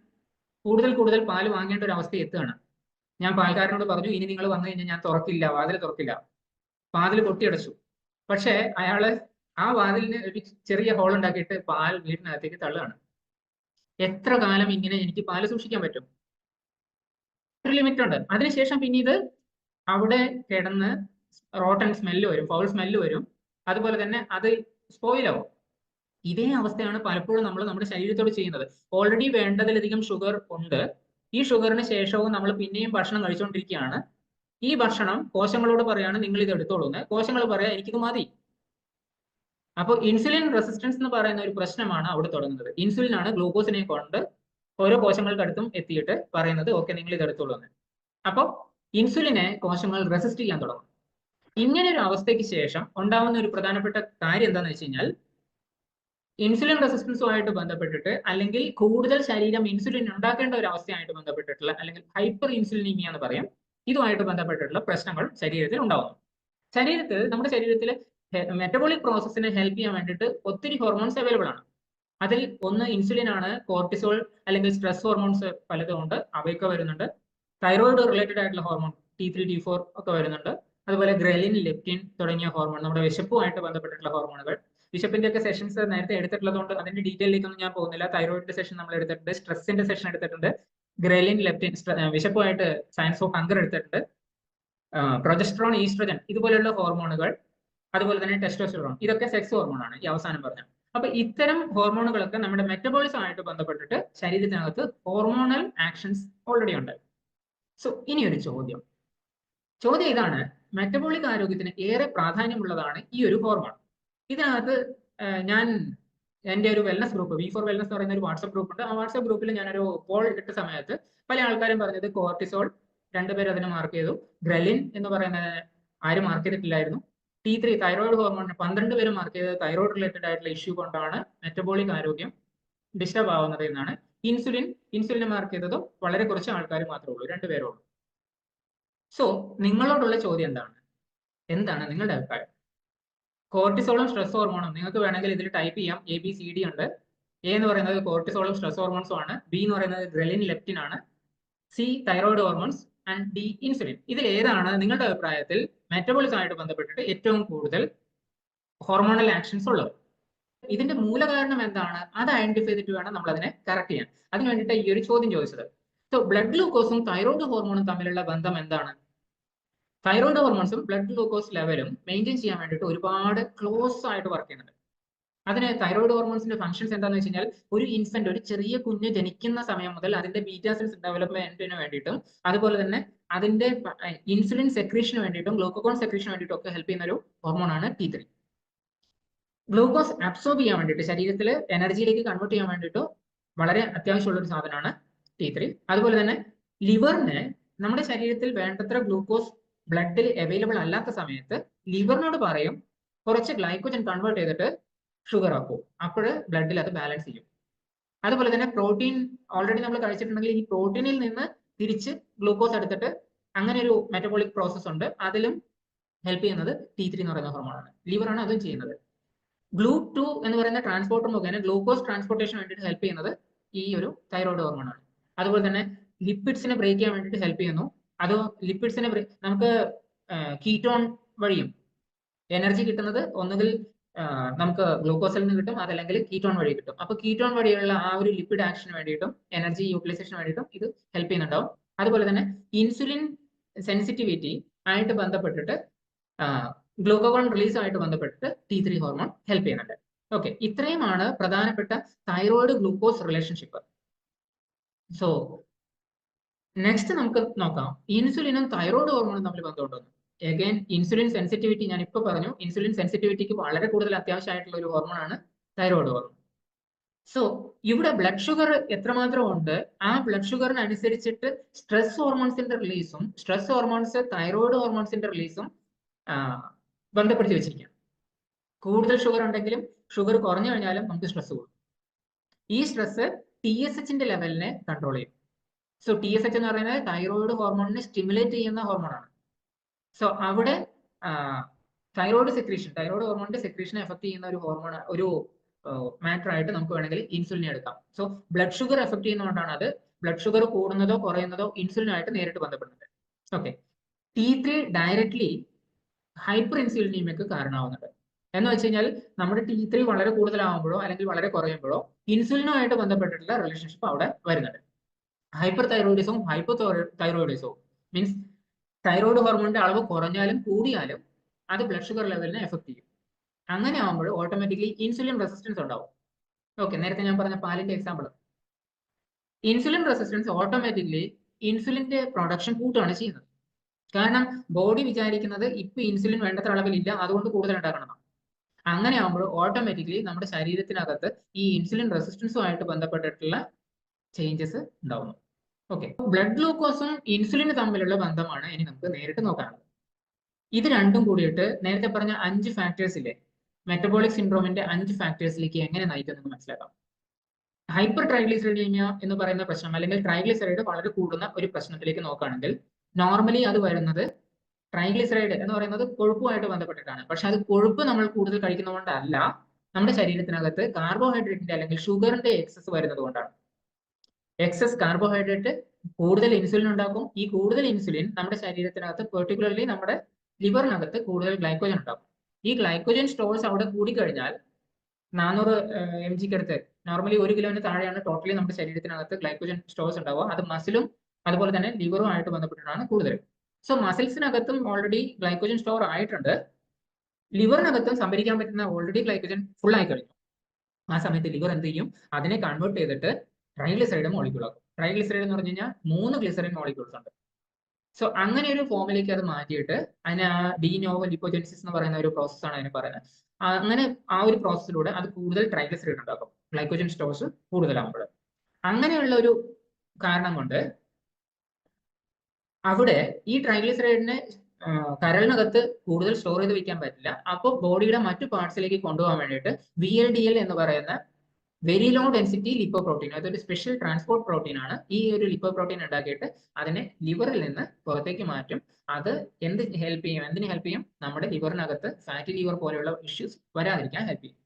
കൂടുതൽ കൂടുതൽ പാൽ വാങ്ങേണ്ട ഒരു അവസ്ഥ എത്തുകയാണ്. ഞാൻ പാൽക്കാരനോട് പറഞ്ഞു ഇനി നിങ്ങൾ വന്നു കഴിഞ്ഞാൽ ഞാൻ തുറക്കില്ല വാതിൽ തുറക്കില്ല. വാതിൽ പൊട്ടിയടച്ചു. പക്ഷേ അയാൾ ആ വാതിലിന് ഒരു ചെറിയ ഹോൾ ഉണ്ടാക്കിയിട്ട് പാൽ വീടിനകത്തേക്ക് തള്ളുകയാണ്. എത്ര കാലം ഇങ്ങനെ എനിക്ക് പാൽ സൂക്ഷിക്കാൻ പറ്റും? ഒരു ലിമിറ്റ് ഉണ്ട്. അതിനുശേഷം പിന്നെ ഇത് അവിടെ കിടന്ന് റോട്ടൻ സ്മെല്ല് വരും ഫൗൾ സ്മെല്ല് വരും. അതുപോലെ തന്നെ അത് സ്പോയിലാവും ഇതേ അവസ്ഥയാണ് പലപ്പോഴും നമ്മൾ നമ്മുടെ ശരീരത്തോട് ചെയ്യുന്നത്. ഓൾറെഡി വേണ്ടതിലധികം ഷുഗർ ഉണ്ട്. ഈ ഷുഗറിന് ശേഷവും നമ്മൾ പിന്നെയും ഭക്ഷണം കഴിച്ചുകൊണ്ടിരിക്കുകയാണ് ഈ ഭക്ഷണം കോശങ്ങളോട് പറയാണ് നിങ്ങൾ ഇത് എടുത്തോളൂ എന്ന്. കോശങ്ങൾ പറയാ എനിക്കിത് മതി. അപ്പോൾ ഇൻസുലിൻ റെസിസ്റ്റൻസ് എന്ന് പറയുന്ന ഒരു പ്രശ്നമാണ് അവിടെ തുടങ്ങുന്നത്. ഇൻസുലിൻ ആണ് ഗ്ലൂക്കോസിനെ കൊണ്ട് ഓരോ കോശങ്ങൾക്കടുത്തും എത്തിയിട്ട് പറയുന്നത് ഓക്കെ നിങ്ങൾ ഇത് എടുത്തോളൂ എന്ന്. അപ്പോൾ ഇൻസുലിനെ കോശങ്ങൾ റെസിസ്റ്റ് ചെയ്യാൻ തുടങ്ങും. ഇങ്ങനെ ഒരു അവസ്ഥയ്ക്ക് ശേഷം ഉണ്ടാവുന്ന ഒരു പ്രധാനപ്പെട്ട കാര്യം എന്താണെന്ന് വെച്ച് കഴിഞ്ഞാൽ ഇൻസുലിൻ റെസിസ്റ്റൻസുമായിട്ട് ബന്ധപ്പെട്ടിട്ട് അല്ലെങ്കിൽ കൂടുതൽ ശരീരം ഇൻസുലിൻ ഉണ്ടാക്കേണ്ട ഒരു അവസ്ഥയായിട്ട് ബന്ധപ്പെട്ടിട്ടുള്ള അല്ലെങ്കിൽ ഹൈപ്പർ ഇൻസുലിനീമിയ എന്ന് പറയും. ഇതുമായിട്ട് ബന്ധപ്പെട്ടിട്ടുള്ള പ്രശ്നങ്ങൾ ശരീരത്തിൽ ഉണ്ടാവുന്നു ശരീരത്തിൽ നമ്മുടെ ശരീരത്തിൽ മെറ്റബോളിക് പ്രോസസ്സിനെ ഹെൽപ്പ് ചെയ്യാൻ വേണ്ടിയിട്ട് ഒത്തിരി ഹോർമോൺസ് അവൈലബിൾ ആണ്. അതിൽ ഒന്ന് ഇൻസുലിൻ ആണ് കോർട്ടിസോൾ അല്ലെങ്കിൽ സ്ട്രെസ് ഹോർമോൺസ് പലതും ഉണ്ട് അവയൊക്കെ വരുന്നുണ്ട്. തൈറോയിഡ് റിലേറ്റഡ് ആയിട്ടുള്ള hormone T three T four ഒക്കെ വരുന്നുണ്ട്. അതുപോലെ ഗ്രലിൻ ലെപ്റ്റിൻ തുടങ്ങിയ ഹോർമോൺ നമ്മുടെ വിശപ്പുമായിട്ട് ബന്ധപ്പെട്ടിട്ടുള്ള ഹോർമോണുകൾ വിശപ്പിന്റെ ഒക്കെ സെഷൻസ് നേരത്തെ എടുത്തിട്ടുള്ളതുകൊണ്ട് അതിന്റെ ഡീറ്റെയിലേക്കൊന്നും ഞാൻ പോകുന്നില്ല. തൈറോയിഡിന്റെ സെഷൻ നമ്മൾ എടുത്തിട്ടുണ്ട്. സ്ട്രെസ്സിന്റെ സെഷൻ എടുത്തിട്ടുണ്ട്. ഗ്രെലിൻ ലെപ്റ്റിൻ വിശപ്പുമായിട്ട് സയൻസ് ഓഫ് ഹങ്കർ എടുത്തിട്ടുണ്ട്. പ്രൊജസ്ട്രോൺ ഈസ്ട്രജൻ ഇതുപോലെയുള്ള ഹോർമോണുകൾ അതുപോലെ തന്നെ ടെസ്റ്റോസ്റ്ററോൺ ഇതൊക്കെ സെക്സ് ഹോർമോണാണ് ഈ അവസാനം പറഞ്ഞ അപ്പൊ ഇത്തരം ഹോർമോണുകളൊക്കെ നമ്മുടെ മെറ്റബോളിസം ആയിട്ട് ബന്ധപ്പെട്ടിട്ട് ശരീരത്തിനകത്ത് ഹോർമോണൽ ആക്ഷൻസ് ഓൾറെഡി ഉണ്ട്. സോ ഇനി ഒരു ചോദ്യം. ചോദ്യം ഇതാണ്. മെറ്റബോളിക് ആരോഗ്യത്തിന് ഏറെ പ്രാധാന്യമുള്ളതാണ് ഈ ഒരു ഹോർമോൺ ഇതിനകത്ത് ഞാൻ എന്റെ ഒരു wellness group V four wellness എന്ന് പറയുന്ന ഒരു വാട്സപ്പ് ഗ്രൂപ്പ് ഉണ്ട്. ആ വാട്സപ്പ് ഗ്രൂപ്പിൽ ഞാനൊരു പോൾ ഇട്ട സമയത്ത് പല ആൾക്കാരും പറഞ്ഞത് കോർട്ടിസോൾ രണ്ടുപേരും അതിനെ മാർക്ക് ചെയ്തു. ഗ്രലിൻ എന്ന് പറയുന്നത് ആരും മാർക്ക് ചെയ്തിട്ടില്ലായിരുന്നു. ടി ത്രീ തൈറോയിഡ് ഹോർമോണിന് പന്ത്രണ്ട് പേര് മാർക്ക് ചെയ്തത് തൈറോയിഡ് റിലേറ്റഡ് ആയിട്ടുള്ള ഇഷ്യൂ കൊണ്ടാണ് മെറ്റബോളിക് ആരോഗ്യം ഡിസ്റ്റർബ് ആവുന്നത് എന്നാണ്. ഇൻസുലിൻ ഇൻസുലിനെ മാർക്ക് ചെയ്തതും വളരെ കുറച്ച് ആൾക്കാർ മാത്രമേ ഉള്ളൂ രണ്ടുപേരുള്ളൂ സോ നിങ്ങളോടുള്ള ചോദ്യം എന്താണ്? എന്താണ് നിങ്ങളുടെ അഭിപ്രായം? കോർട്ടിസോളും സ്ട്രെസ് ഹോർമോണും നിങ്ങൾക്ക് വേണമെങ്കിൽ ഇതിൽ ടൈപ്പ് ചെയ്യാം. എ ബി സി ഡി ഉണ്ട്. എ എന്ന് പറയുന്നത് കോർട്ടിസോളും സ്ട്രെസ് ഹോർമോൺസും ആണ്. ബി എന്ന് പറയുന്നത് ഗ്രലിൻ ലെപ്റ്റിൻ ആണ്. C thyroid hormones and D insulin ഇതിൽ ഏതാണ് നിങ്ങളുടെ അഭിപ്രായത്തിൽ മെറ്റബോളിസം ആയിട്ട് ബന്ധപ്പെട്ടിട്ട് ഏറ്റവും കൂടുതൽ ഹോർമോണൽ ആക്ഷൻസ് ഉള്ളത്? ഇതിന്റെ മൂലകാരണം എന്താണ്? അത് ഐഡന്റിഫൈ ചെയ്തിട്ട് വേണം നമ്മൾ അതിനെ കറക്റ്റ് ചെയ്യാൻ. അതിന് വേണ്ടിയിട്ട് ഈ ഒരു ചോദ്യം ചോദിച്ചത്. സോ ബ്ലഡ് ഗ്ലൂക്കോസും തൈറോയിഡ് ഹോർമോണും തമ്മിലുള്ള ബന്ധം എന്താണ്? തൈറോയിഡ് ഹോർമോൺസും ബ്ലഡ് ഗ്ലൂക്കോസ് ലെവലും മെയിന്റെയിൻ ചെയ്യാൻ വേണ്ടിയിട്ട് ഒരുപാട് ക്ലോസ് ആയിട്ട് വർക്ക് ചെയ്യുന്നുണ്ട്. അതിന് തൈറോയിഡ് ഹോർമോൺസിന്റെ ഫംഗ്ഷൻസ് എന്താണെന്ന് വെച്ച് കഴിഞ്ഞാൽ ഒരു ഇൻഫന്റ് ഒരു ചെറിയ കുഞ്ഞ് ജനിക്കുന്ന സമയം മുതൽ അതിന്റെ ബീറ്റാ സെൽസ് ഡെവലപ്മെന്റിന് വേണ്ടിയിട്ടും അതുപോലെ തന്നെ അതിന്റെ ഇൻസുലിൻ സെക്രീഷന് വേണ്ടിയിട്ടും ഗ്ലൂക്കോൺ സെക്രീഷന് വേണ്ടിയിട്ടും ഒക്കെ ഹെൽപ്പ് ചെയ്യുന്ന ഒരു ഹോർമോൺ ആണ് ടി ത്രീ ഗ്ലൂക്കോസ് അബ്സോർബ് ചെയ്യാൻ വേണ്ടിയിട്ട് ശരീരത്തിൽ എനർജിയിലേക്ക് കൺവേർട്ട് ചെയ്യാൻ വേണ്ടിയിട്ട് വളരെ അത്യാവശ്യമുള്ള ഒരു സാധനമാണ് ടി ത്രീ അതുപോലെ തന്നെ ലിവറിന് നമ്മുടെ ശരീരത്തിൽ വേണ്ടത്ര ഗ്ലൂക്കോസ് ബ്ലഡിൽ അവൈലബിൾ അല്ലാത്ത സമയത്ത് ലിവറിനോട് പറയും കുറച്ച് ഗ്ലൈക്കോജൻ കൺവേർട്ട് ചെയ്തിട്ട് ഷുഗർ ആക്കും. അപ്പോൾ ബ്ലഡിൽ അത് ബാലൻസ് ചെയ്യും. അതുപോലെ തന്നെ പ്രോട്ടീൻ ഓൾറെഡി നമ്മൾ കഴിച്ചിട്ടുണ്ടെങ്കിൽ ഈ പ്രോട്ടീനിൽ നിന്ന് തിരിച്ച് ഗ്ലൂക്കോസ് എടുത്തിട്ട് അങ്ങനെ ഒരു മെറ്റബോളിക് പ്രോസസ് ഉണ്ട്. അതിലും ഹെൽപ്പ് ചെയ്യുന്നത് ടി ത്രീ എന്ന് പറയുന്ന ഹോർമോണാണ് ലിവറാണ് അതും ചെയ്യുന്നത്. ഗ്ലൂ ടു എന്ന് പറയുന്ന ട്രാൻസ്പോർട്ടർ മുഖേന ഗ്ലൂക്കോസ് ട്രാൻസ്പോർട്ടേഷൻ വേണ്ടിയിട്ട് ഹെൽപ്പ് ചെയ്യുന്നത് ഈ ഒരു തൈറോയ്ഡ് ഹോർമോണാണ് അതുപോലെ തന്നെ ലിപ്പിഡ്സിനെ ബ്രേക്ക് ചെയ്യാൻ വേണ്ടിയിട്ട് ഹെൽപ്പ് ചെയ്യുന്നു. അത് ലിപ്പിഡ്സിനെ നമുക്ക് കീറ്റോൺ വഴിയും എനർജി കിട്ടുന്നത് ഒന്നുകിൽ നമുക്ക് ഗ്ലൂക്കോസിൽ നിന്ന് കിട്ടും അതല്ലെങ്കിൽ കീറ്റോൺ വഴി കിട്ടും. അപ്പൊ കീറ്റോൺ വഴിയുള്ള ആ ഒരു ലിപ്പിഡ് ആക്ഷന് വേണ്ടിയിട്ടും എനർജി യൂട്ടിലൈസേഷൻ വേണ്ടിയിട്ടും ഇത് ഹെൽപ്പ് ചെയ്യുന്നുണ്ടാവും. അതുപോലെ തന്നെ ഇൻസുലിൻ സെൻസിറ്റിവിറ്റി ആയിട്ട് ബന്ധപ്പെട്ടിട്ട് ഗ്ലൂക്കോഗോൺ റിലീസുമായിട്ട് ബന്ധപ്പെട്ടിട്ട് ടി ത്രീ ഹോർമോൺ ഹെൽപ്പ് ചെയ്യുന്നുണ്ട്. ഓക്കെ ഇത്രയുമാണ് പ്രധാനപ്പെട്ട thyroid glucose relationship so next നമുക്ക് നോക്കാം. ഇൻസുലിനും തൈറോയിഡ് ഹോർമോണും തമ്മിൽ ബന്ധമുണ്ടെന്ന്. എഗൈൻ ഇൻസുലിൻ സെൻസിറ്റിവിറ്റി ഞാൻ ഇപ്പോൾ പറഞ്ഞു ഇൻസുലിൻ സെൻസിറ്റിവിറ്റിക്ക് വളരെ കൂടുതൽ അത്യാവശ്യമായിട്ടുള്ള ഒരു ഹോർമോണാണ് തൈറോയിഡ് ഹോർമോൺ സോ ഇവിടെ ബ്ലഡ് ഷുഗർ എത്രമാത്രം ഉണ്ട്? ആ ബ്ലഡ് ഷുഗറിനനുസരിച്ചിട്ട് സ്ട്രെസ് ഹോർമോൺസിന്റെ റിലീസും സ്ട്രെസ് ഹോർമോൺസ് തൈറോയിഡ് ഹോർമോൺസിന്റെ റിലീസും ബന്ധപ്പെടുത്തി വെച്ചിരിക്കാം കൂടുതൽ ഷുഗർ ഉണ്ടെങ്കിലും ഷുഗർ കുറഞ്ഞു കഴിഞ്ഞാലും നമുക്ക് സ്ട്രെസ് കൂടും. ഈ സ്ട്രെസ് ടി എസ് എച്ചിന്റെ ലെവലിനെ കൺട്രോൾ ചെയ്യും. സോ ടി എസ് എച്ച് എന്ന് പറയുന്നത് തൈറോയിഡ് ഹോർമോണിനെ സ്റ്റിമുലേറ്റ് ചെയ്യുന്ന ഹോർമോണാണ് സോ അവിടെ തൈറോയിഡ് സെക്രീഷൻ തൈറോയിഡ് ഹോർമോണിന്റെ സെക്രീഷനെ എഫക്ട് ചെയ്യുന്ന ഒരു ഹോർമോൺ ഒരു മാറ്റർ ആയിട്ട് നമുക്ക് വേണമെങ്കിൽ ഇൻസുലിനെ എടുക്കാം. സോ ബ്ലഡ് ഷുഗർ എഫക്ട് ചെയ്യുന്നതുകൊണ്ടാണ് അത്. ബ്ലഡ് ഷുഗർ കൂടുന്നതോ കുറയുന്നതോ ഇൻസുലിനായിട്ട് നേരിട്ട് ബന്ധപ്പെടുന്നത്. Okay T three directly hyper ഇൻസുലിനീമിയക്ക് കാരണമാവുന്നുണ്ട്. എന്ന് വെച്ച് കഴിഞ്ഞാൽ നമ്മുടെ ടി ത്രീ വളരെ കൂടുതലാവുമ്പോഴോ അല്ലെങ്കിൽ വളരെ കുറയുമ്പോഴോ ഇൻസുലിനുമായിട്ട് ബന്ധപ്പെട്ടിട്ടുള്ള റിലേഷൻഷിപ്പ് അവിടെ വരുന്നുണ്ട്. ഹൈപ്പർ ഹൈപ്പോ തൈറോയിഡിസവും മീൻസ് തൈറോയിഡ് ഹോർമോണിന്റെ അളവ് കുറഞ്ഞാലും കൂടിയാലും അത് ബ്ലഡ് ഷുഗർ ലെവലിനെ എഫക്ട് ചെയ്യും. അങ്ങനെ ആകുമ്പോൾ ഓട്ടോമാറ്റിക്കലി ഇൻസുലിൻ റെസിസ്റ്റൻസ് ഉണ്ടാവും. ഓക്കെ നേരത്തെ ഞാൻ പറഞ്ഞ പാലിന്റെ എക്സാമ്പിൾ ഇൻസുലിൻ റെസിസ്റ്റൻസ് ഓട്ടോമാറ്റിക്കലി ഇൻസുലിന്റെ പ്രൊഡക്ഷൻ കൂട്ടുകയാണ് ചെയ്യുന്നത്. കാരണം ബോഡി വിചാരിക്കുന്നത് ഇപ്പൊ ഇൻസുലിൻ വേണ്ടത്ര അളവിലില്ല അതുകൊണ്ട് കൂടുതൽ ഉണ്ടാക്കണം അങ്ങനെ ആകുമ്പോൾ ഓട്ടോമാറ്റിക്കലി നമ്മുടെ ശരീരത്തിനകത്ത് ഈ ഇൻസുലിൻ റെസിസ്റ്റൻസുമായിട്ട് ബന്ധപ്പെട്ടിട്ടുള്ള ചേഞ്ചസ് ഉണ്ടാവുന്നു. ഓക്കെ ബ്ലഡ് ഗ്ലൂക്കോസും ഇൻസുലിനും തമ്മിലുള്ള ബന്ധമാണ് ഇനി നമുക്ക് നേരിട്ട് നോക്കാനുള്ളത്. ഇത് രണ്ടും കൂടിയിട്ട് നേരത്തെ പറഞ്ഞ അഞ്ച് ഫാക്ടേഴ്സ് ഇല്ലേ? മെറ്റബോളിക് സിൻഡ്രോമിന്റെ അഞ്ച് ഫാക്ടേഴ്സിലേക്ക് എങ്ങനെ നയിക്കുമെന്ന് മനസ്സിലാക്കാം. ഹൈപ്പർ ട്രൈഗ്ലിസറിഡീമിയ എന്ന് പറയുന്ന പ്രശ്നം അല്ലെങ്കിൽ ട്രൈഗ്ലിസറൈഡ് വളരെ കൂടുന്ന ഒരു പ്രശ്നത്തിലേക്ക് നോക്കുകയാണെങ്കിൽ നോർമലി അത് വരുന്നത് ട്രൈഗ്ലിസറൈഡ് എന്ന് പറയുന്നത് കൊഴുപ്പുമായിട്ട് ബന്ധപ്പെട്ടിട്ടാണ്. പക്ഷെ അത് കൊഴുപ്പ് നമ്മൾ കൂടുതൽ കഴിക്കുന്നതുകൊണ്ടല്ല നമ്മുടെ ശരീരത്തിനകത്ത് കാർബോഹൈഡ്രേറ്റിന്റെ അല്ലെങ്കിൽ ഷുഗറിന്റെ എക്സസ് വരുന്നത് കൊണ്ടാണ്. എക്സസ് കാർബോഹൈഡ്രേറ്റ് കൂടുതൽ ഇൻസുലിൻ ഉണ്ടാക്കും. ഈ കൂടുതൽ ഇൻസുലിൻ നമ്മുടെ ശരീരത്തിനകത്ത് പെർട്ടിക്കുലർലി നമ്മുടെ ലിവറിനകത്ത് കൂടുതൽ ഗ്ലൈക്കോജൻ ഉണ്ടാക്കും. ഈ ഗ്ലൈക്കോജൻ സ്റ്റോഴ്സ് അവിടെ കൂടിക്കഴിഞ്ഞാൽ നാനൂറ് എം ജിക്ക് അടുത്ത് നോർമലി ഒരു കിലോന് താഴെയാണ് ടോട്ടലി നമ്മുടെ ശരീരത്തിനകത്ത് ഗ്ലൈക്കോജൻ സ്റ്റോഴ്സ് ഉണ്ടാവുക. അത് മസിലും അതുപോലെ തന്നെ ലിവറും ആയിട്ട് ബന്ധപ്പെട്ടിട്ടാണ് കൂടുതൽ. സോ മസിൽസിനകത്തും ഓൾറെഡി ഗ്ലൈക്കോജൻ സ്റ്റോർ ആയിട്ടുണ്ട്. ലിവറിനകത്തും സംഭരിക്കാൻ പറ്റുന്ന ഓൾറെഡി ഗ്ലൈക്കോജൻ ഫുൾ ആയി കഴിഞ്ഞു ആ സമയത്ത് ലിവർ എന്ത് ചെയ്യും? അതിനെ കൺവേർട്ട് ചെയ്തിട്ട് ട്രൈഗ്ലിസറൈഡ് മോളിക്യൂൾ ആക്കും. ട്രൈഗ്ലിസറൈഡ് എന്ന് പറഞ്ഞു കഴിഞ്ഞാൽ മൂന്ന് ഗ്ലിസറിൻ മോളിക്യൂൾസ് ഉണ്ട്. സോ അങ്ങനെ ഒരു ഫോമിലേക്ക് അത് മാറ്റിയിട്ട് അതിന് ആ നോവോ ലിപ്പോജെൻസിസ് എന്ന് പറയുന്ന ഒരു പ്രോസസ്സാണ് അതിന് പറയുന്നത്. അങ്ങനെ ആ ഒരു പ്രോസസ്സിലൂടെ അത് കൂടുതൽ ട്രൈഗ്ലിസറൈഡ് ഉണ്ടാക്കും. ഗ്ലൈക്കോജൻ സ്റ്റോഴ്സ് കൂടുതലാകുമ്പോൾ അങ്ങനെയുള്ള ഒരു കാരണം കൊണ്ട് അവിടെ ഈ ട്രൈഗ്ലിസറൈഡിനെ കരളിനകത്ത് കൂടുതൽ സ്റ്റോർ ചെയ്ത് വെക്കാൻ പറ്റില്ല. അപ്പോൾ ബോഡിയുടെ മറ്റു പാർട്സിലേക്ക് കൊണ്ടുപോകാൻ വേണ്ടിയിട്ട് വി എൽ ഡി എൽ എന്ന് പറയുന്ന very low density lipoprotein അതൊരു സ്പെഷ്യൽ ട്രാൻസ്പോർട്ട് പ്രോട്ടീൻ ആണ്. ഈ ഒരു ലിപ്പോ പ്രോട്ടീൻ ഉണ്ടാക്കിയിട്ട് അതിനെ ലിവറിൽ നിന്ന് പുറത്തേക്ക് മാറ്റും. അത് എന്ത് ഹെൽപ്പ് ചെയ്യും? എന്തിന് ഹെൽപ്പ് ചെയ്യും? നമ്മുടെ ലിവറിനകത്ത് ഫാറ്റി ലിവർ പോലെയുള്ള ഇഷ്യൂസ് വരാതിരിക്കാൻ ഹെൽപ്പ് ചെയ്യും.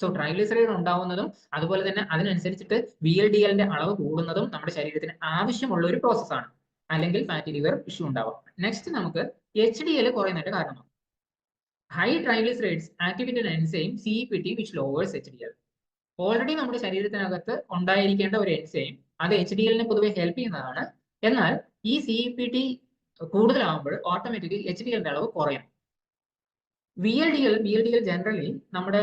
സോ ട്രൈഗ്ലിസറൈഡ് ഉണ്ടാവുന്നതും അതുപോലെ തന്നെ അതിനനുസരിച്ചിട്ട് വി എൽ ഡി എല്ലിന്റെ അളവ് കൂടുന്നതും നമ്മുടെ ശരീരത്തിന് ആവശ്യമുള്ള ഒരു പ്രോസസ് ആണ്. അല്ലെങ്കിൽ ഫാറ്റി ലിവർ ഇഷ്യൂ ഉണ്ടാവാം. നെക്സ്റ്റ് നമുക്ക് എച്ച് ഡി എൽ കുറയുന്നതിന്റെ കാരണം high triglycerides activity enzyme C P T which lowers H D L already നമ്മുടെ ശരീരത്തിനകത്ത് ഉണ്ടായിരിക്കേണ്ട ഒരു എൻസൈം അത് എച്ച് ഡി എല്ലിനെ പൊതുവെ ഹെൽപ്പ് ചെയ്യുന്നതാണ്. എന്നാൽ ഈ സി ഇ പി ടി കൂടുതലാകുമ്പോൾ ഓട്ടോമാറ്റിക്കലി എച്ച് ഡി എല്ലിന്റെ അളവ് കുറയും. V L D L V L D L generally നമ്മുടെ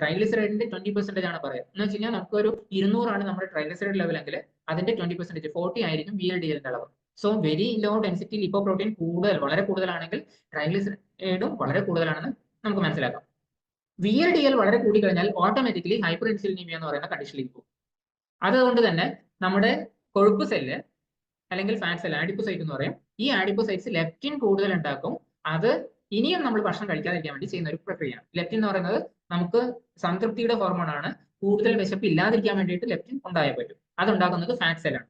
ട്രൈഗ്ലിസറൈഡിന്റെ ട്വന്റി പെർസെന്റേജ് ആണ് പറയുക. എന്ന് വെച്ച് കഴിഞ്ഞാൽ നമുക്ക് ഒരു ഇരുന്നൂറാണ് നമ്മുടെ ട്രൈഗ്ലിസറൈഡ് ലെവലെങ്കിൽ അതിന്റെ ട്വന്റി പെർസെന്റേജ് ഫോർട്ടി ആയിരിക്കും വി എൽ ഡി എല്ലിന്റെ അളവ്. So very low density lipoprotein കൂടുതൽ വളരെ കൂടുതലാണെങ്കിൽ ട്രൈഗ്ലിസറൈഡും വളരെ കൂടുതലാണെന്ന് നമുക്ക് മനസ്സിലാക്കാം. വി എൽ ഡി എൽ വളരെ കൂടിക്കഴിഞ്ഞാൽ ഓട്ടോമാറ്റിക്കലി ഹൈപ്പർ ഇൻസുലിനീമിയ എന്ന് പറയുന്ന കണ്ടീഷനിലേക്ക് പോകും. അതുകൊണ്ട് തന്നെ നമ്മുടെ കൊഴുപ്പ് സെല്ല് അല്ലെങ്കിൽ ഫാറ്റ് സെല്ല് ആഡിപ്പോസൈറ്റ് എന്ന് പറയും ഈ ആഡിപ്പോസൈറ്റ്സ് ലെപ്റ്റിൻ കൂടുതൽ ഉണ്ടാക്കും. അത് ഇനിയും നമ്മൾ ഭക്ഷണം കഴിക്കാതിരിക്കാൻ വേണ്ടി ചെയ്യുന്ന ഒരു പ്രക്രിയയാണ് ലെപ്റ്റിൻ എന്ന് പറയുന്നത് നമുക്ക് സംതൃപ്തിയുടെ ഹോർമോൺ ആണ്. കൂടുതൽ വിശപ്പ് ഇല്ലാതിരിക്കാൻ വേണ്ടിയിട്ട് ലെപ്റ്റിൻ ഉണ്ടായേ പറ്റും. അതുണ്ടാക്കുന്നത് ഫാറ്റ് സെല്ലാണ്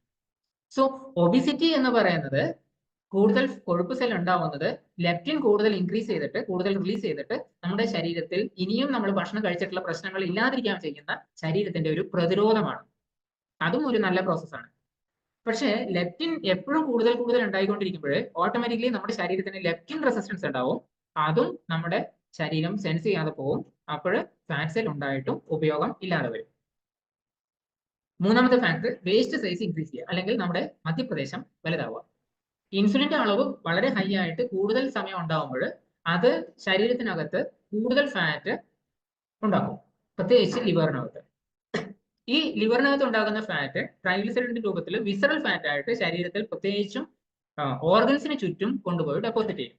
സോ ഒബിസിറ്റി എന്ന് പറയുന്നത് കൂടുതൽ കൊഴുപ്പ് സെൽ ഉണ്ടാവുന്നത് ലെപ്റ്റിൻ കൂടുതൽ ഇൻക്രീസ് ചെയ്തിട്ട് കൂടുതൽ റിലീസ് ചെയ്തിട്ട് നമ്മുടെ ശരീരത്തിൽ ഇനിയും നമ്മൾ ഭക്ഷണം കഴിച്ചിട്ടുള്ള പ്രശ്നങ്ങൾ ഇല്ലാതിരിക്കാൻ ചെയ്യുന്ന ശരീരത്തിന്റെ ഒരു പ്രതിരോധമാണ്. അതും ഒരു നല്ല പ്രോസസ്സാണ് പക്ഷേ ലെപ്റ്റിൻ എപ്പോഴും കൂടുതൽ കൂടുതൽ ഉണ്ടായിക്കൊണ്ടിരിക്കുമ്പോൾ ഓട്ടോമാറ്റിക്കലി നമ്മുടെ ശരീരത്തിന് ലെപ്റ്റിൻ റെസിസ്റ്റൻസ് ഉണ്ടാവും. അതും നമ്മുടെ ശരീരം സെൻസ് ചെയ്യാതെ പോകും അപ്പോൾ ഫാറ്റ് സെൽ ഉണ്ടായിട്ടും ഉപയോഗം ഇല്ലാതെ വരും. മൂന്നാമത്തെ ഫാക്ടർ വേസ്റ്റ് സൈസ് ഇൻക്രീസ് ചെയ്യുക. അല്ലെങ്കിൽ നമ്മുടെ മധ്യപ്രദേശം വലുതാവുക. ഇൻസുലിന്റെ അളവ് വളരെ ഹൈ ആയിട്ട് കൂടുതൽ സമയം ഉണ്ടാകുമ്പോൾ അത് ശരീരത്തിനകത്ത് കൂടുതൽ ഫാറ്റ് ഉണ്ടാക്കും. പ്രത്യേകിച്ച് ലിവറിനകത്ത്. ഈ ലിവറിനകത്ത് ഉണ്ടാകുന്ന ഫാറ്റ് ട്രൈഗ്ലിസൈഡിന്റെ രൂപത്തിൽ വിസറൽ ഫാറ്റ് ആയിട്ട് ശരീരത്തിൽ പ്രത്യേകിച്ചും ഓർഗൻസിന് ചുറ്റും കൊണ്ടുപോയി ഡെപ്പോസിറ്റ് ചെയ്യും.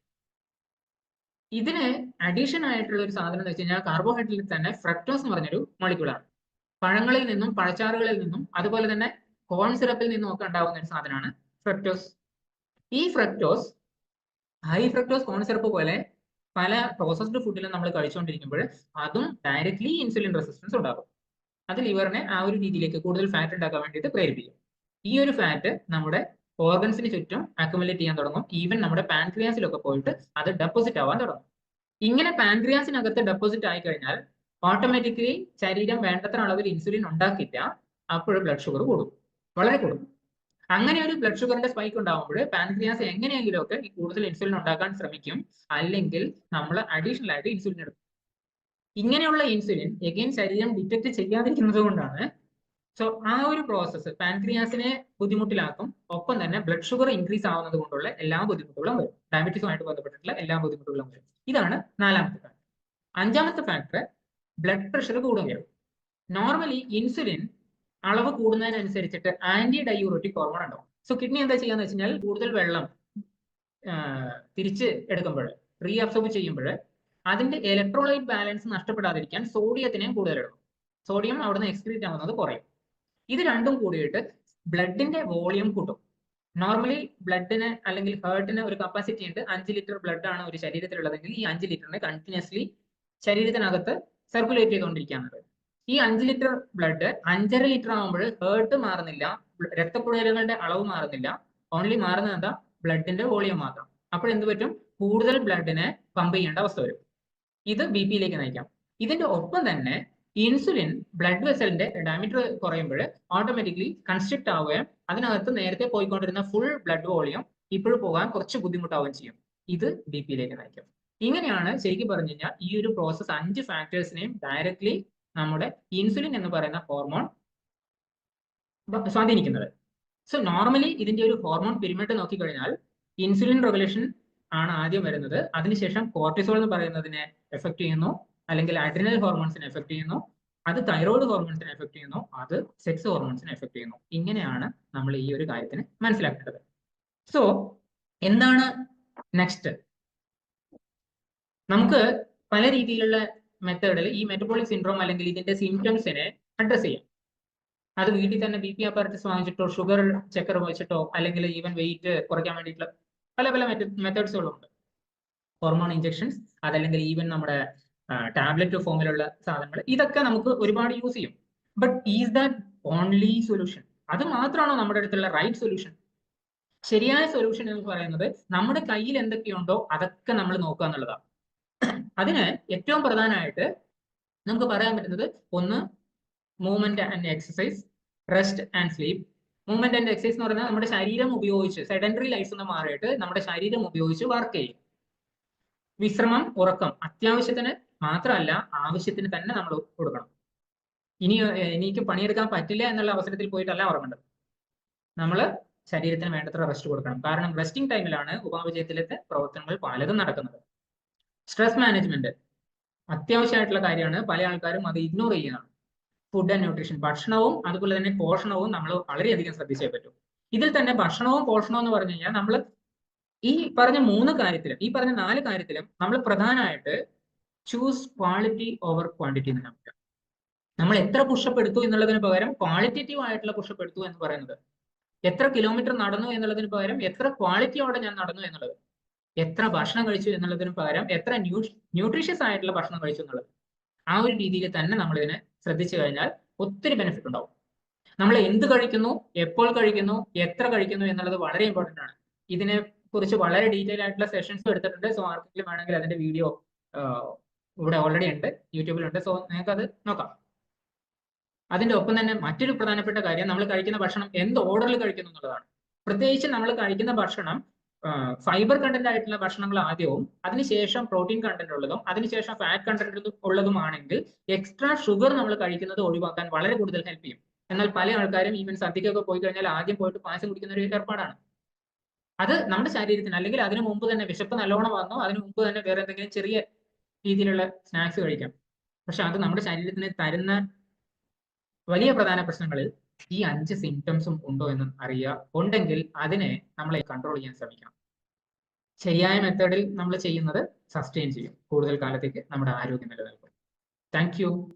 ഇതിന് അഡീഷൻ ആയിട്ടുള്ള ഒരു സാധനം എന്ന് വെച്ച് കഴിഞ്ഞാൽ കാർബോഹൈഡ്രേറ്റിൽ തന്നെ ഫ്രക്ടോസ് എന്ന് പറഞ്ഞൊരു മോളിക്യൂളാണ് പഴങ്ങളിൽ നിന്നും പഴച്ചാറുകളിൽ നിന്നും അതുപോലെ തന്നെ കോൺ സിറപ്പിൽ നിന്നും ഒക്കെ ഉണ്ടാകുന്ന ഒരു സാധനമാണ് ഫ്രക്ടോസ് ഈ ഫ്രക്ടോസ് ഹൈ ഫ്രക്ടോസ് കോൺസെർപ്പ് പോലെ പല പ്രോസസ്ഡ് ഫുഡിലും നമ്മൾ കഴിച്ചുകൊണ്ടിരിക്കുമ്പോൾ അതും ഡയറക്ട്ലി ഇൻസുലിൻ റെസിസ്റ്റൻസ് ഉണ്ടാകും. അത് ലിവറിനെ ആ ഒരു രീതിയിലേക്ക് കൂടുതൽ ഫാറ്റ് ഉണ്ടാക്കാൻ വേണ്ടിയിട്ട് പ്രേരിപ്പിക്കും. ഈ ഒരു ഫാറ്റ് നമ്മുടെ ഓർഗൻസിന് ചുറ്റും അക്യുമുലേറ്റ് ചെയ്യാൻ തുടങ്ങും. ഈവൻ നമ്മുടെ പാൻക്രിയാസിലൊക്കെ പോയിട്ട് അത് ഡെപ്പോസിറ്റ് ആവാൻ തുടങ്ങും. ഇങ്ങനെ പാൻക്രിയാസിനകത്ത് ഡെപ്പോസിറ്റ് ആയി കഴിഞ്ഞാൽ ഓട്ടോമാറ്റിക്കലി ശരീരം വേണ്ടത്ര അളവിൽ ഇൻസുലിൻ ഉണ്ടാക്കില്ല അപ്പോൾ ബ്ലഡ് ഷുഗർ കൂടും. വളരെ കൂടും. അങ്ങനെ ഒരു ബ്ലഡ് ഷുഗറിന്റെ സ്പൈക്ക് ഉണ്ടാകുമ്പോൾ പാൻക്രിയാസ് എങ്ങനെയെങ്കിലും ഒക്കെ ഈ കൂടുതൽ ഇൻസുലിൻ ഉണ്ടാക്കാൻ ശ്രമിക്കും. അല്ലെങ്കിൽ നമ്മൾ അഡീഷണൽ ആയിട്ട് ഇൻസുലിൻ എടുക്കും. ഇങ്ങനെയുള്ള ഇൻസുലിൻ എഗെയിൻ ശരീരം ഡിറ്റക്ട് ചെയ്യാതിരിക്കുന്നത് കൊണ്ടാണ്. സോ ആ ഒരു പ്രോസസ്സ് പാൻക്രിയാസിനെ ബുദ്ധിമുട്ടിലാക്കും. ഒപ്പം തന്നെ ബ്ലഡ് ഷുഗർ ഇൻക്രീസ് ആവുന്നത് കൊണ്ടുള്ള എല്ലാ ബുദ്ധിമുട്ടുകളും വരും. ഡയബറ്റീസുമായിട്ട് ബന്ധപ്പെട്ടിട്ടുള്ള എല്ലാ ബുദ്ധിമുട്ടുകളും വരും. ഇതാണ് നാലാമത്തെ ഫാക്ടർ അഞ്ചാമത്തെ ഫാക്ടർ ബ്ലഡ് പ്രഷർ കൂടുകയാണ് നോർമലി ഇൻസുലിൻ അളവ് കൂടുന്നതിനനുസരിച്ചിട്ട് ആന്റി ഡയൂറോട്ടിക് ഹോർമോൺ ഉണ്ടാവും. സോ കിഡ്നി എന്താ ചെയ്യാന്ന് വെച്ച് കഴിഞ്ഞാൽ കൂടുതൽ വെള്ളം തിരിച്ച് എടുക്കുമ്പോൾ റീ അബ്സോർബ് ചെയ്യുമ്പോൾ അതിന്റെ ഇലക്ട്രോലൈറ്റ് ബാലൻസ് നഷ്ടപ്പെടാതിരിക്കാൻ സോഡിയത്തിനെ കൂടുതൽ എടുക്കും സോഡിയം അവിടുന്ന് എക്സ്ക്രീറ്റ് ആവുന്നത് കുറയും. ഇത് രണ്ടും കൂടിയിട്ട് ബ്ലഡിന്റെ വോളിയം കൂട്ടും. നോർമലി ബ്ലഡിന് അല്ലെങ്കിൽ ഹേർട്ടിന് ഒരു കപ്പാസിറ്റി ഉണ്ട്. അഞ്ച് ലിറ്റർ ബ്ലഡ് ആണ് ഒരു ശരീരത്തിലുള്ളതെങ്കിൽ ഈ അഞ്ച് ലിറ്ററിനെ കണ്ടിന്യൂസ്ലി ശരീരത്തിനകത്ത് സർക്കുലേറ്റ് ചെയ്തുകൊണ്ടിരിക്കുകയാണ്. ഈ അഞ്ച് ലിറ്റർ ബ്ലഡ് അഞ്ചര ലിറ്റർ ആകുമ്പോൾ ഹേർട്ട് മാറുന്നില്ല രക്തക്കുഴലുകളുടെ അളവ് മാറുന്നില്ല. ഓൺലി മാറുന്നത് എന്താ? ബ്ലഡിന്റെ വോളിയം മാത്രം. അപ്പോൾ എന്ത് പറ്റും? കൂടുതൽ ബ്ലഡിനെ പമ്പ് ചെയ്യേണ്ട അവസ്ഥ വരും. ഇത് ബി പിയിലേക്ക് നയിക്കാം. ഇതിന്റെ ഒപ്പം തന്നെ ഇൻസുലിൻ ബ്ലഡ് വെസലിന്റെ ഡയമീറ്റർ കുറയുമ്പോൾ ഓട്ടോമാറ്റിക്കലി കൺസ്ട്രിക്ട് ആവുകയും അതിനകത്ത് നേരത്തെ പോയിക്കൊണ്ടിരുന്ന ഫുൾ ബ്ലഡ് വോളിയം ഇപ്പോഴും പോകാൻ കുറച്ച് ബുദ്ധിമുട്ടാവുകയും ചെയ്യും. ഇത് ബി പിയിലേക്ക് നയിക്കും. ഇങ്ങനെയാണ് ശരിക്കും പറഞ്ഞു കഴിഞ്ഞാൽ ഈ ഒരു പ്രോസസ് അഞ്ച് ഫാക്ടേഴ്സിനെയും ഡയറക്ട്ലി നമ്മുടെ ഇൻസുലിൻ എന്ന് പറയുന്ന ഹോർമോൺ സ്വാധീനിക്കുന്നത്. സോ നോർമലി ഇതിന്റെ ഒരു ഹോർമോൺ പിരിമിഡ് നോക്കിക്കഴിഞ്ഞാൽ ഇൻസുലിൻ റെഗുലേഷൻ ആണ് ആദ്യം വരുന്നത്. അതിനുശേഷം കോർട്ടിസോൾ എന്ന് പറയുന്നതിനെ എഫക്ട് ചെയ്യുന്നു. അല്ലെങ്കിൽ അഡ്രിനൽ ഹോർമോൺസിനെ എഫക്ട് ചെയ്യുന്നു. അത് തൈറോയ്ഡ് ഹോർമോൺസിനെ എഫക്ട് ചെയ്യുന്നു. അത് സെക്സ് ഹോർമോൺസിനെ എഫക്ട് ചെയ്യുന്നു. ഇങ്ങനെയാണ് നമ്മൾ ഈ ഒരു കാര്യത്തിന് മനസ്സിലാക്കേണ്ടത്. സോ എന്താണ് നെക്സ്റ്റ് നമുക്ക് പല രീതിയിലുള്ള മെത്തേഡിൽ ഈ മെറ്റബോളിക് സിൻഡ്രോം അല്ലെങ്കിൽ ഇതിന്റെ സിംറ്റംസിനെ അഡ്രസ് ചെയ്യാം. അത് വീട്ടിൽ തന്നെ ബി പി അപ്പാരറ്റസ് വാങ്ങിച്ചിട്ടോ ഷുഗർ ചെക്കർ വെച്ചിട്ടോ അല്ലെങ്കിൽ ഈവൻ വെയിറ്റ് കുറയ്ക്കാൻ വേണ്ടിയിട്ടുള്ള പല പല മെത്തേഡ്സുകളും ഉണ്ട്. ഹോർമോൺ ഇഞ്ചക്ഷൻസ് അതല്ലെങ്കിൽ ഈവൻ നമ്മുടെ ടാബ്ലറ്റ് ഫോമിലുള്ള സാധനങ്ങൾ ഇതൊക്കെ നമുക്ക് ഒരുപാട് യൂസ് ചെയ്യും. But is that only solution അത് മാത്രമാണോ നമ്മുടെ അടുത്തുള്ള റൈറ്റ് സൊല്യൂഷൻ ശരിയായ സൊല്യൂഷൻ എന്ന് പറയുന്നത് നമ്മുടെ കയ്യിൽ എന്തൊക്കെയുണ്ടോ അതൊക്കെ നമ്മൾ നോക്കുക എന്നുള്ളതാണ്. അതിന് ഏറ്റവും പ്രധാനമായിട്ട് നമുക്ക് പറയാൻ പറ്റുന്നത് ഒന്ന് movement and exercise rest and sleep movement and exercise എന്ന് പറഞ്ഞാൽ നമ്മുടെ ശരീരം ഉപയോഗിച്ച് സെഡൻഡറി ലൈഫ് എന്ന് മാറിയിട്ട് നമ്മുടെ ശരീരം ഉപയോഗിച്ച് വർക്ക് ചെയ്യും. വിശ്രമം ഉറക്കം അത്യാവശ്യത്തിന് മാത്രമല്ല ആവശ്യത്തിന് തന്നെ നമ്മൾ കൊടുക്കണം. ഇനി എനിക്ക് പണിയെടുക്കാൻ പറ്റില്ല എന്നുള്ള അവസരത്തിൽ പോയിട്ടല്ല ഉറങ്ങേണ്ടത്. നമ്മൾ ശരീരത്തിന് വേണ്ടത്ര റെസ്റ്റ് കൊടുക്കണം. കാരണം റെസ്റ്റിംഗ് ടൈമിലാണ് ഉപാപചയത്തിലത്തെ പ്രവർത്തനങ്ങൾ പലതും നടക്കുന്നത്. സ്ട്രെസ് മാനേജ്മെന്റ് അത്യാവശ്യമായിട്ടുള്ള കാര്യമാണ്. പല ആൾക്കാരും അത് ഇഗ്നോർ ചെയ്യുന്നതാണ്. ഫുഡ് ആൻഡ് ന്യൂട്രീഷൻ ഭക്ഷണവും അതുപോലെ തന്നെ പോഷണവും നമ്മൾ വളരെയധികം ശ്രദ്ധിച്ചേ പറ്റും. ഇതിൽ തന്നെ ഭക്ഷണവും പോഷണവും എന്ന് പറഞ്ഞു കഴിഞ്ഞാൽ നമ്മൾ ഈ പറഞ്ഞ മൂന്ന് കാര്യത്തിലും ഈ പറഞ്ഞ നാല് കാര്യത്തിലും നമ്മൾ പ്രധാനമായിട്ട് ചൂസ് ക്വാളിറ്റി ഓവർ ക്വാണ്ടിറ്റി എന്ന് നമുക്ക് നമ്മൾ എത്ര പുഷപ്പ് എടുത്തു എന്നുള്ളതിന് പകരം ക്വാളിറ്റേറ്റീവ് ആയിട്ടുള്ള പുഷപ്പ് എടുത്തു എന്ന് പറയുന്നത്. എത്ര കിലോമീറ്റർ നടന്നു എന്നുള്ളതിന് പകരം എത്ര ക്വാളിറ്റിയോടെ ഞാൻ നടന്നു എന്നുള്ളത്. എത്ര ഭക്ഷണം കഴിച്ചു എന്നുള്ളതിന് പകരം എത്ര ന്യൂ ന്യൂട്രീഷ്യസ് ആയിട്ടുള്ള ഭക്ഷണം കഴിച്ചു എന്നുള്ളത്. ആ ഒരു രീതിയിൽ തന്നെ നമ്മൾ ഇതിനെ ശ്രദ്ധിച്ചു കഴിഞ്ഞാൽ ഒത്തിരി ബെനിഫിറ്റ് ഉണ്ടാവും. നമ്മൾ എന്ത് കഴിക്കുന്നു എപ്പോൾ കഴിക്കുന്നു എത്ര കഴിക്കുന്നു എന്നുള്ളത് വളരെ ഇമ്പോർട്ടന്റ് ആണ്. ഇതിനെ കുറിച്ച് വളരെ ഡീറ്റെയിൽ ആയിട്ടുള്ള സെഷൻസ് എടുത്തിട്ടുണ്ട്. സോ ആർക്കെങ്കിലും വേണമെങ്കിൽ അതിന്റെ വീഡിയോ ഇവിടെ ഓൾറെഡി ഉണ്ട് യൂട്യൂബിലുണ്ട് സോ നിങ്ങൾക്ക് അത് നോക്കാം. അതിന്റെ ഒപ്പം തന്നെ മറ്റൊരു പ്രധാനപ്പെട്ട കാര്യം നമ്മൾ കഴിക്കുന്ന ഭക്ഷണം എന്ത് ഓർഡറിൽ കഴിക്കുന്നു എന്നുള്ളതാണ്. പ്രത്യേകിച്ച് നമ്മൾ കഴിക്കുന്ന ഭക്ഷണം ഫൈബർ കണ്ടന്റ് ആയിട്ടുള്ള ഭക്ഷണങ്ങൾ ആദ്യവും അതിനുശേഷം പ്രോട്ടീൻ കണ്ടന്റ് ഉള്ളതും അതിനുശേഷം ഫാറ്റ് കണ്ടന്റ് ഉള്ളതുമാണെങ്കിൽ എക്സ്ട്രാ ഷുഗർ നമ്മൾ കഴിക്കുന്നത് ഒഴിവാക്കാൻ വളരെ കൂടുതൽ ഹെൽപ്പ് ചെയ്യും. എന്നാൽ പല ആൾക്കാരും ഈവൻ സദ്യക്കൊക്കെ പോയി കഴിഞ്ഞാൽ ആദ്യം പോയിട്ട് പായസം കുടിക്കുന്ന ഒരു ഏർപ്പാടാണ്. അത് നമ്മുടെ ശരീരത്തിന് അല്ലെങ്കിൽ അതിനു മുമ്പ് തന്നെ വിശപ്പ് നല്ലോണം വന്നോ അതിനു മുമ്പ് തന്നെ വേറെ എന്തെങ്കിലും ചെറിയ രീതിയിലുള്ള സ്നാക്സ് കഴിക്കാം. പക്ഷെ അത് നമ്മുടെ ശരീരത്തിന് തരുന്ന വലിയ പ്രധാന പ്രശ്നങ്ങളിൽ ഈ അഞ്ച് സിംറ്റംസും ഉണ്ടോ എന്ന് അറിയുക. ഉണ്ടെങ്കിൽ അതിനെ നമ്മളെ കൺട്രോൾ ചെയ്യാൻ ശ്രമിക്കണം. ശരിയായ മെത്തേഡിൽ നമ്മൾ ചെയ്യുന്നത് സസ്റ്റെയിൻ ചെയ്യും. കൂടുതൽ കാലത്തേക്ക് നമ്മുടെ ആരോഗ്യം നിലനിൽക്കും. താങ്ക്